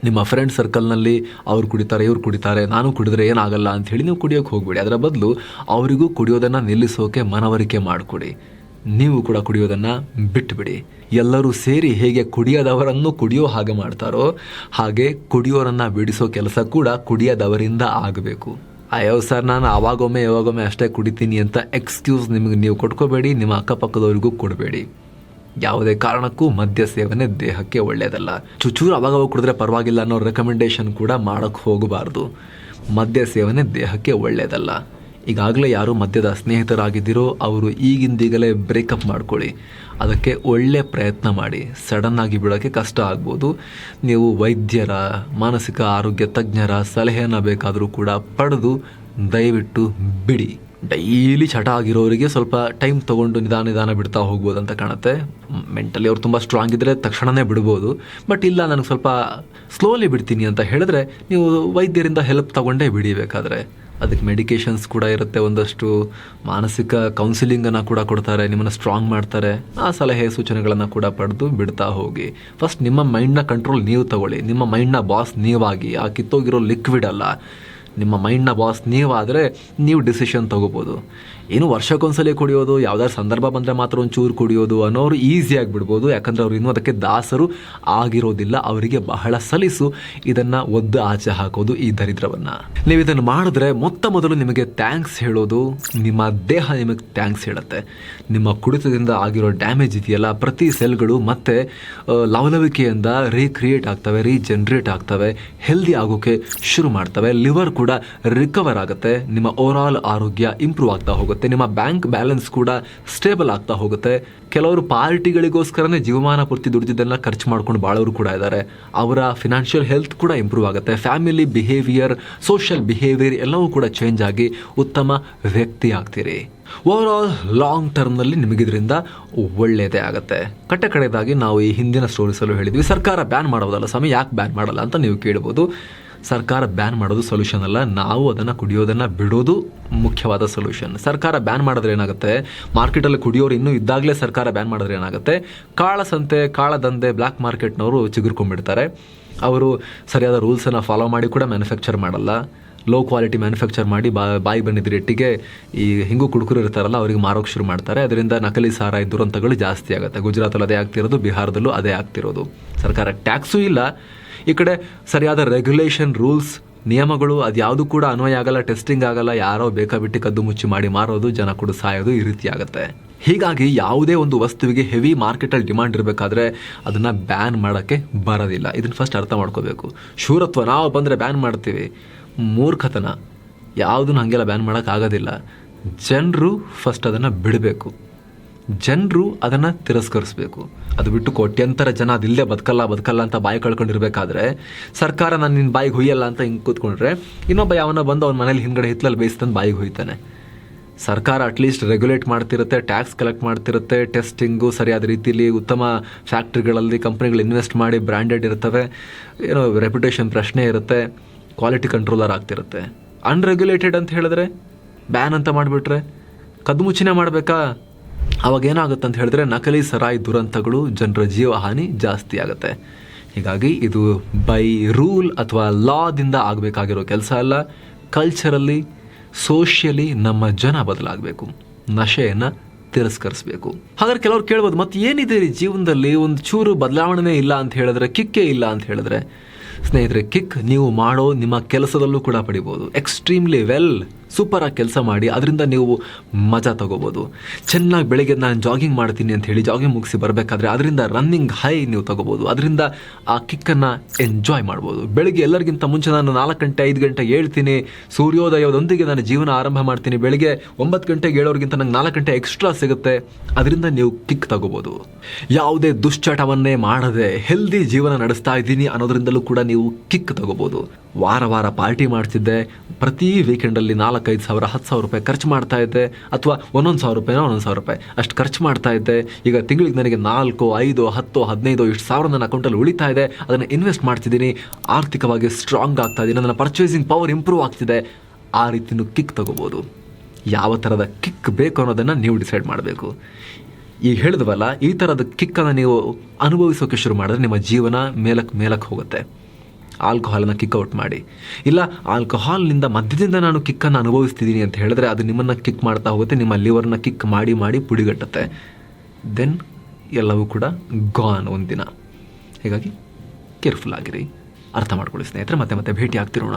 ನಿಮ್ಮ ಫ್ರೆಂಡ್ ಸರ್ಕಲ್ನಲ್ಲಿ ಅವ್ರು ಕುಡಿತಾರೆ, ಇವ್ರು ಕುಡಿತಾರೆ, ನಾನು ಕುಡಿದ್ರೆ ಏನಾಗಲ್ಲ ಅಂತ ಹೇಳಿ ನೀವು ಕುಡಿಯೋಕೆ ಹೋಗ್ಬೇಡಿ. ಅದರ ಬದಲು ಅವರಿಗೂ ಕುಡಿಯೋದನ್ನು ನಿಲ್ಲಿಸೋಕೆ ಮನವರಿಕೆ ಮಾಡಿಕೊಡಿ. ನೀವು ಕೂಡ ಕುಡಿಯೋದನ್ನು ಬಿಟ್ಟುಬಿಡಿ ಎಲ್ಲರೂ ಸೇರಿ ಹೇಗೆ ಕುಡಿಯದವರನ್ನು ಕುಡಿಯೋ ಹಾಗೆ ಮಾಡ್ತಾರೋ ಹಾಗೆ ಕುಡಿಯೋರನ್ನು ಬಿಡಿಸೋ ಕೆಲಸ ಕೂಡ ಕುಡಿಯದವರಿಂದ ಆಗಬೇಕು. ಅಯ್ಯೋ ಸರ್, ನಾನು ಆವಾಗೊಮ್ಮೆ ಯಾವಾಗೊಮ್ಮೆ ಅಷ್ಟೇ ಕುಡಿತೀನಿ ಅಂತ ಎಕ್ಸ್ಕ್ಯೂಸ್ ನಿಮಗೆ ನೀವು ಕೊಟ್ಕೋಬೇಡಿ, ನಿಮ್ಮ ಅಕ್ಕಪಕ್ಕದವರಿಗೂ ಕೊಡಬೇಡಿ. ಯಾವುದೇ ಕಾರಣಕ್ಕೂ ಮದ್ಯ ಸೇವನೆ ದೇಹಕ್ಕೆ ಒಳ್ಳೆಯದಲ್ಲ. ಚುಚೂರು ಅವಾಗ ಕುಡಿದ್ರೆ ಪರವಾಗಿಲ್ಲ ಅನ್ನೋ ರೆಕಮೆಂಡೇಶನ್ ಕೂಡ ಮಾಡೋಕ್ಕೆ ಹೋಗಬಾರ್ದು. ಮದ್ಯ ಸೇವನೆ ದೇಹಕ್ಕೆ ಒಳ್ಳೆಯದಲ್ಲ. ಈಗಾಗಲೇ ಯಾರು ಮದ್ಯದ ಸ್ನೇಹಿತರಾಗಿದ್ದೀರೋ ಅವರು ಈಗಿಂದೀಗಲೇ ಬ್ರೇಕಪ್ ಮಾಡ್ಕೊಳ್ಳಿ. ಅದಕ್ಕೆ ಒಳ್ಳೆ ಪ್ರಯತ್ನ ಮಾಡಿ. ಸಡನ್ನಾಗಿ ಬಿಡೋಕ್ಕೆ ಕಷ್ಟ ಆಗ್ಬೋದು. ನೀವು ವೈದ್ಯರ, ಮಾನಸಿಕ ಆರೋಗ್ಯ ತಜ್ಞರ ಸಲಹೆಯನ್ನು ಬೇಕಾದರೂ ಕೂಡ ಪಡೆದು ದಯವಿಟ್ಟು ಬಿಡಿ. ಡೈಲಿ ಚಟ ಆಗಿರೋರಿಗೆ ಸ್ವಲ್ಪ ಟೈಮ್ ತೊಗೊಂಡು ನಿಧಾನ ನಿಧಾನ ಬಿಡ್ತಾ ಹೋಗ್ಬೋದು ಅಂತ ಕಾಣುತ್ತೆ. ಮೆಂಟಲಿ ಅವ್ರು ತುಂಬ ಸ್ಟ್ರಾಂಗ್ ಇದ್ದರೆ ತಕ್ಷಣವೇ ಬಿಡ್ಬೋದು. ಬಟ್ ಇಲ್ಲ, ನನಗೆ ಸ್ವಲ್ಪ ಸ್ಲೋಲಿ ಬಿಡ್ತೀನಿ ಅಂತ ಹೇಳಿದ್ರೆ ನೀವು ವೈದ್ಯರಿಂದ ಹೆಲ್ಪ್ ತಗೊಂಡೇ ಬಿಡಿಬೇಕಾದ್ರೆ ಅದಕ್ಕೆ ಮೆಡಿಕೇಷನ್ಸ್ ಕೂಡ ಇರುತ್ತೆ ಒಂದಷ್ಟು. ಮಾನಸಿಕ ಕೌನ್ಸಿಲಿಂಗನ್ನು ಕೂಡ ಕೊಡ್ತಾರೆ, ನಿಮ್ಮನ್ನು ಸ್ಟ್ರಾಂಗ್ ಮಾಡ್ತಾರೆ. ಆ ಸಲಹೆ ಸೂಚನೆಗಳನ್ನು ಕೂಡ ಪಡೆದು ಬಿಡ್ತಾ ಹೋಗಿ. ಫಸ್ಟ್ ನಿಮ್ಮ ಮೈಂಡ್ನ ಕಂಟ್ರೋಲ್ ನೀವು ತಗೊಳ್ಳಿ. ನಿಮ್ಮ ಮೈಂಡ್ನ ಬಾಸ್ ನೀವಾಗಿ. ಆ ಕಿತ್ತೋಗಿರೋ ಲಿಕ್ವಿಡ್ ಅಲ್ಲ. ನಿಮ್ಮ ಮೈಂಡ್ನ ಬಾಸ್ ನೀವಾದರೆ ನೀವು ಡಿಸಿಷನ್ ತೊಗೋಬೋದು. ಏನು ವರ್ಷಕ್ಕೊಂದ್ಸಲ ಕುಡಿಯೋದು, ಯಾವ್ದಾದ್ರು ಸಂದರ್ಭ ಬಂದರೆ ಮಾತ್ರ ಒಂಚೂರು ಚೂರು ಕುಡಿಯೋದು ಅನ್ನೋರು ಈಸಿಯಾಗಿ ಬಿಡ್ಬೋದು ಯಾಕಂದರೆ ಅವ್ರು ಇನ್ನೂ ಅದಕ್ಕೆ ದಾಸರು ಆಗಿರೋದಿಲ್ಲ. ಅವರಿಗೆ ಬಹಳ ಸಲಿಸು ಇದನ್ನು ಒದ್ದು ಆಚೆ ಹಾಕೋದು ಈ ದರಿದ್ರವನ್ನು. ನೀವು ಇದನ್ನು ಮಾಡಿದ್ರೆ ಮೊತ್ತ ಮೊದಲು ನಿಮಗೆ ಥ್ಯಾಂಕ್ಸ್ ಹೇಳೋದು, ನಿಮ್ಮ ದೇಹ ನಿಮಗೆ ಥ್ಯಾಂಕ್ಸ್ ಹೇಳುತ್ತೆ. ನಿಮ್ಮ ಕುಡಿತದಿಂದ ಆಗಿರೋ ಡ್ಯಾಮೇಜ್ ಇದೆಯಲ್ಲ, ಪ್ರತಿ ಸೆಲ್ಗಳು ಮತ್ತೆ ಲವಲವಿಕೆಯಿಂದ ರೀಕ್ರಿಯೇಟ್ ಆಗ್ತವೆ ರೀಜನ್ರೇಟ್ ಆಗ್ತವೆ ಹೆಲ್ದಿ ಆಗೋಕೆ ಶುರು ಮಾಡ್ತವೆ ಲಿವರ್ ಕೂಡ ರಿಕವರ್ ಆಗುತ್ತೆ, ನಿಮ್ಮ ಓವರಾಲ್ ಆರೋಗ್ಯ ಇಂಪ್ರೂವ್ ಆಗ್ತಾ ಹೋಗುತ್ತೆ. ನಿಮ್ಮ ಬ್ಯಾಂಕ್ ಬ್ಯಾಲೆನ್ಸ್ ಕೂಡ ಸ್ಟೇಬಲ್ ಆಗ್ತಾ ಹೋಗುತ್ತೆ. ಕೆಲವರು ಪಾರ್ಟಿಗಳಿಗೋಸ್ಕರನೇ ಜೀವಮಾನ ಪೂರ್ತಿ ದುಡಿದಿದ್ದೆಲ್ಲ ಖರ್ಚು ಮಾಡ್ಕೊಂಡು ಬಾಳೋರು ಕೂಡ ಇದ್ದಾರೆ. ಅವರ ಫಿನಾನ್ಷಿಯಲ್ ಹೆಲ್ತ್ ಕೂಡ ಇಂಪ್ರೂವ್ ಆಗುತ್ತೆ. ಫ್ಯಾಮಿಲಿ ಬಿಹೇವಿಯರ್ ಸೋಷಿಯಲ್ ಬಿಹೇವಿಯರ್ ಎಲ್ಲವೂ ಕೂಡ ಚೇಂಜ್ ಆಗಿ ಉತ್ತಮ ವ್ಯಕ್ತಿ ಆಗ್ತೀರಿ. ಓವರಾಲ್ ಲಾಂಗ್ ಟರ್ಮ್ನಲ್ಲಿ ನಿಮಗಿದ್ರಿಂದ ಒಳ್ಳೆಯದೇ ಆಗುತ್ತೆ. ಕಟ್ಟ ಕಡೆಯದಾಗಿ ನಾವು ಈ ಹಿಂದಿನ ಸ್ಟೋರೀಸಲ್ಲೂ ಹೇಳಿದ್ವಿ. ಸರ್ಕಾರ ಬ್ಯಾನ್ ಮಾಡೋದಲ್ಲ ಸ್ವಾಮಿ, ಯಾಕೆ ಬ್ಯಾನ್ ಮಾಡಲ್ಲ ಅಂತ ನೀವು ಕೇಳ್ಬೋದು. ಸರ್ಕಾರ ಬ್ಯಾನ್ ಮಾಡೋದು ಸೊಲ್ಯೂಷನ್ ಅಲ್ಲ, ನಾವು ಅದನ್ನು ಕುಡಿಯೋದನ್ನು ಬಿಡೋದು ಮುಖ್ಯವಾದ ಸೊಲ್ಯೂಷನ್ ಸರ್ಕಾರ ಬ್ಯಾನ್ ಮಾಡಿದ್ರೆ ಏನಾಗುತ್ತೆ? ಮಾರ್ಕೆಟಲ್ಲಿ ಕುಡಿಯೋರು ಇನ್ನೂ ಇದ್ದಾಗಲೇ ಸರ್ಕಾರ ಬ್ಯಾನ್ ಮಾಡಿದ್ರೆ ಏನಾಗುತ್ತೆ? ಕಾಳ ಸಂತೆ, ಕಾಳ ದಂಧೆ ಬ್ಲ್ಯಾಕ್ ಮಾರ್ಕೆಟ್ನವರು ಚಿಗುರ್ಕೊಂಡ್ಬಿಡ್ತಾರೆ. ಅವರು ಸರಿಯಾದ ರೂಲ್ಸನ್ನು ಫಾಲೋ ಮಾಡಿ ಕೂಡ ಮ್ಯಾನುಫ್ಯಾಕ್ಚರ್ ಮಾಡಲ್ಲ. ಲೋ ಕ್ವಾಲಿಟಿ ಮ್ಯಾನುಫ್ಯಾಕ್ಚರ್ ಮಾಡಿ ಬಾ, ಬಾಯಿ ಬಂದಿದ್ದ ರೇಟಿಗೆ ಈ ಹಿಂಗು ಕುಡುಕರು ಇರ್ತಾರಲ್ಲ, ಅವರಿಗೆ ಮಾರೋಕೆ ಶುರು ಮಾಡ್ತಾರೆ. ಅದರಿಂದ ನಕಲಿ ಸಾರಾಯಿ ದುರಂತಗಳು ಜಾಸ್ತಿ ಆಗುತ್ತೆ. ಗುಜರಾತಲ್ಲಿ ಅದೇ ಆಗ್ತಿರೋದು, ಬಿಹಾರದಲ್ಲೂ ಅದೇ ಆಗ್ತಿರೋದು. ಸರ್ಕಾರ ಟ್ಯಾಕ್ಸು ಇಲ್ಲ. ಈ ಕಡೆ ಸರಿಯಾದ ರೆಗ್ಯುಲೇಷನ್ ರೂಲ್ಸ್ ನಿಯಮಗಳು ಅದ್ಯಾವುದು ಕೂಡ ಅನ್ವಯ ಆಗಲ್ಲ ಟೆಸ್ಟಿಂಗ್ ಆಗಲ್ಲ, ಯಾರೋ ಬೇಕಾಬಿಟ್ಟು ಕದ್ದು ಮುಚ್ಚಿ ಮಾಡಿ ಮಾರೋದು, ಜನ ಕೂಡ ಸಾಯೋದು ಈ ರೀತಿ ಆಗುತ್ತೆ. ಹೀಗಾಗಿ ಯಾವುದೇ ಒಂದು ವಸ್ತುವಿಗೆ ಹೆವಿ ಮಾರ್ಕೆಟಲ್ಲಿ ಡಿಮಾಂಡ್ ಇರಬೇಕಾದ್ರೆ ಅದನ್ನು ಬ್ಯಾನ್ ಮಾಡೋಕ್ಕೆ ಬರೋದಿಲ್ಲ. ಇದನ್ನು ಫಸ್ಟ್ ಅರ್ಥ ಮಾಡ್ಕೋಬೇಕು. ಶೂರತ್ವ, ನಾವು ಬಂದರೆ ಬ್ಯಾನ್ ಮಾಡ್ತೀವಿ. ಮೂರ್ಖತನ. ಯಾವುದನ್ನು ಹಾಗೆಲ್ಲ ಬ್ಯಾನ್ ಮಾಡೋಕ್ಕಾಗೋದಿಲ್ಲ ಜನರು ಫಸ್ಟ್ ಅದನ್ನು ಬಿಡಬೇಕು. ಜನರು ಅದನ್ನು ತಿರಸ್ಕರಿಸಬೇಕು. ಅದು ಬಿಟ್ಟು ಕೋಟ್ಯಂತರ ಜನ ಅದಿಲ್ಲದೆ ಬದುಕಲ್ಲ ಬದುಕಲ್ಲ ಅಂತ ಬಾಯಿ ಕಳ್ಕೊಂಡಿರಬೇಕಾದ್ರೆ ಸರ್ಕಾರ ನಾನು ನಿನ್ನ ಬಾಯಿಗೆ ಹುಯ್ಯಲ್ಲ ಅಂತ ಹಿಂಗೆ ಕೂತ್ಕೊಂಡ್ರೆ ಇನ್ನೊಬ್ಬ ಯಾವನ ಬಂದು ಅವ್ನ ಮನೇಲಿ ಹಿಂದ್ಗಡೆ ಹಿತ್ತಲಲ್ಲಿ ಬೇಯಿಸ್ತಾನೆ ಬಾಯಿಗೆ ಹೊಯ್ತಾನೆ. ಸರ್ಕಾರ ಅಟ್ಲೀಸ್ಟ್ ರೆಗ್ಯುಲೇಟ್ ಮಾಡ್ತಿರುತ್ತೆ ಟ್ಯಾಕ್ಸ್ ಕಲೆಕ್ಟ್ ಮಾಡ್ತಿರುತ್ತೆ ಟೆಸ್ಟಿಂಗು ಸರಿಯಾದ ರೀತಿಯಲ್ಲಿ ಉತ್ತಮ ಫ್ಯಾಕ್ಟ್ರಿಗಳಲ್ಲಿ ಕಂಪ್ನಿಗಳು ಇನ್ವೆಸ್ಟ್ ಮಾಡಿ ಬ್ರ್ಯಾಂಡೆಡ್ ಇರ್ತವೆ. ಏನೋ ರೆಪ್ಯುಟೇಷನ್ ಪ್ರಶ್ನೆ ಇರುತ್ತೆ ಕ್ವಾಲಿಟಿ ಕಂಟ್ರೋಲರ್ ಆಗ್ತಿರುತ್ತೆ. ಅನ್ರೆಗ್ಯುಲೇಟೆಡ್ ಅಂತ ಹೇಳಿದ್ರೆ ಬ್ಯಾನ್ ಅಂತ ಮಾಡಿಬಿಟ್ರೆ ಮುಚ್ಚಿನೇ ಮಾಡಬೇಕಾ? ಅವಾಗ ಏನಾಗುತ್ತೆ ಅಂತ ಹೇಳಿದ್ರೆ ನಕಲಿ ಸರಾಯಿ ದುರಂತಗಳು ಜನರ ಜೀವಹಾನಿ ಜಾಸ್ತಿ ಆಗುತ್ತೆ. ಹೀಗಾಗಿ ಇದು ಬೈ ರೂಲ್ ಅಥವಾ ಲಾದಿಂದ ಆಗಬೇಕಾಗಿರೋ ಕೆಲಸ ಅಲ್ಲ. ಕಲ್ಚರಲ್ಲಿ ಸೋಷಿಯಲಿ ನಮ್ಮ ಜನ ಬದಲಾಗಬೇಕು. ನಶೆಯನ್ನು ತಿರಸ್ಕರಿಸಬೇಕು. ಹಾಗಾದ್ರೆ ಕೆಲವ್ರು ಕೇಳ್ಬೋದು, ಮತ್ತೆ ಏನಿದೆ ರೀ ಜೀವನದಲ್ಲಿ? ಒಂದು ಚೂರು ಬದಲಾವಣೆ ಇಲ್ಲ ಅಂತ ಹೇಳಿದ್ರೆ, ಕಿಕ್ಕೇ ಇಲ್ಲ ಅಂತ ಹೇಳಿದ್ರೆ? ಸ್ನೇಹಿತರೆ, ಕಿಕ್ ನೀವು ಮಾಡೋ ನಿಮ್ಮ ಕೆಲಸದಲ್ಲೂ ಕೂಡ ಪಡಿಬೋದು. ಎಕ್ಸ್ಟ್ರೀಮ್ಲಿ ವೆಲ್ ಸೂಪರ್ ಆಗಿ ಕೆಲಸ ಮಾಡಿ ಅದರಿಂದ ನೀವು ಮಜಾ ತಗೋಬೋದು. ಚೆನ್ನಾಗಿ ಬೆಳಗ್ಗೆ ನಾನು ಜಾಗಿಂಗ್ ಮಾಡ್ತೀನಿ ಅಂತ ಹೇಳಿ ಜಾಗಿಂಗ್ ಮುಗಿಸಿ ಬರಬೇಕಾದ್ರೆ ಅದರಿಂದ ರನ್ನಿಂಗ್ ಹೈ ನೀವು ತಗೋಬೋದು. ಅದರಿಂದ ಆ ಕಿಕ್ಕನ್ನು ಎಂಜಾಯ್ ಮಾಡ್ಬೋದು. ಬೆಳಗ್ಗೆ ಎಲ್ಲರಿಗಿಂತ ಮುಂಚೆ ನಾನು ನಾಲ್ಕು ಗಂಟೆ, ಐದು ಗಂಟೆ ಹೇಳ್ತೀನಿ. ಸೂರ್ಯೋದಯದೊಂದಿಗೆ ನಾನು ಜೀವನ ಆರಂಭ ಮಾಡ್ತೀನಿ. ಬೆಳಗ್ಗೆ ಒಂಬತ್ತು ಗಂಟೆಗೆ ಹೇಳೋರಿಗಿಂತ ನಂಗೆ ನಾಲ್ಕು ಗಂಟೆ ಎಕ್ಸ್ಟ್ರಾ ಸಿಗುತ್ತೆ. ಅದರಿಂದ ನೀವು ಕಿಕ್ ತಗೋಬೋದು. ಯಾವುದೇ ದುಶ್ಚಟವನ್ನೇ ಮಾಡದೆ ಹೆಲ್ದಿ ಜೀವನ ನಡೆಸ್ತಾ ಇದ್ದೀನಿ ಅನ್ನೋದ್ರಿಂದಲೂ ಕೂಡ ನೀವು ಕಿಕ್ ತಗೋಬೋದು. ವಾರ ವಾರ ಪಾರ್ಟಿ ಮಾಡ್ತಿದ್ದೆ. ಪ್ರತಿ ವೀಕೆಂಡಲ್ಲಿ ನಾಲ್ಕೈದು ಸಾವಿರ, ಹತ್ತು ಸಾವಿರ ರೂಪಾಯಿ ಖರ್ಚು ಮಾಡ್ತಾ ಇದ್ದೆ. ಅಥವಾ ಒಂದೊಂದು ಸಾವಿರ ರೂಪಾಯಿನೋ ಒಂದೊಂದು ಸಾವಿರ ರೂಪಾಯಿ. ಅಷ್ಟು ಖರ್ಚು ಮಾಡ್ತಾ ಇದ್ದೆ. ಈಗ ತಿಂಗಳಿಗೆ ನನಗೆ ನಾಲ್ಕು, ಐದು, ಹತ್ತು, ಹದಿನೈದು ಇಷ್ಟು ಸಾವಿರ ನನ್ನ ಅಕೌಂಟಲ್ಲಿ ಉಳಿತಾ ಇದೆ. ಅದನ್ನು ಇನ್ವೆಸ್ಟ್ ಮಾಡ್ತಿದ್ದೀನಿ. ಆರ್ಥಿಕವಾಗಿ ಸ್ಟ್ರಾಂಗ್ ಆಗ್ತಾ ಇದ್ದೀನಿ ನನ್ನ ಪರ್ಚೇಸಿಂಗ್ ಪವರ್ ಇಂಪ್ರೂವ್ ಆಗ್ತಿದೆ. ಆ ರೀತಿನೂ ಕಿಕ್ ತಗೋಬೋದು. ಯಾವ ಥರದ ಕಿಕ್ ಬೇಕು ಅನ್ನೋದನ್ನು ನೀವು ಡಿಸೈಡ್ ಮಾಡಬೇಕು. ಈಗ ಹೇಳಿದ್ವಲ್ಲ, ಈ ಥರದ ಕಿಕ್ಕನ್ನು ನೀವು ಅನುಭವಿಸೋಕೆ ಶುರು ಮಾಡಿದ್ರೆ ನಿಮ್ಮ ಜೀವನ ಮೇಲಕ್ಕೆ ಮೇಲಕ್ಕೆ ಹೋಗುತ್ತೆ. ಆಲ್ಕೋಹಾಲನ್ನು ಕಿಕ್ ಔಟ್ ಮಾಡಿ. ಇಲ್ಲ ಆಲ್ಕೋಹಾಲ್ನಿಂದ ಮಧ್ಯದಿಂದ ನಾನು ಕಿಕ್ಕನ್ನು ಅನುಭವಿಸ್ತಿದ್ದೀನಿ ಅಂತ ಹೇಳಿದ್ರೆ ಅದು ನಿಮ್ಮನ್ನು ಕಿಕ್ ಮಾಡ್ತಾ ಹೋಗುತ್ತೆ, ನಿಮ್ಮ ಲಿವರ್ನ ಕಿಕ್ ಮಾಡಿ ಮಾಡಿ ಪುಡಿಗಟ್ಟುತ್ತೆ. ದೆನ್ ಎಲ್ಲವೂ ಕೂಡ ಗಾನ್ ಒಂದಿನ. ಹೀಗಾಗಿ ಕೇರ್ಫುಲ್ ಆಗಿರಿ. ಅರ್ಥ ಮಾಡ್ಕೊಳ್ಳಿ ಸ್ನೇಹಿತರೆ, ಮತ್ತೆ ಮತ್ತೆ ಭೇಟಿ ಆಗ್ತಿರೋಣ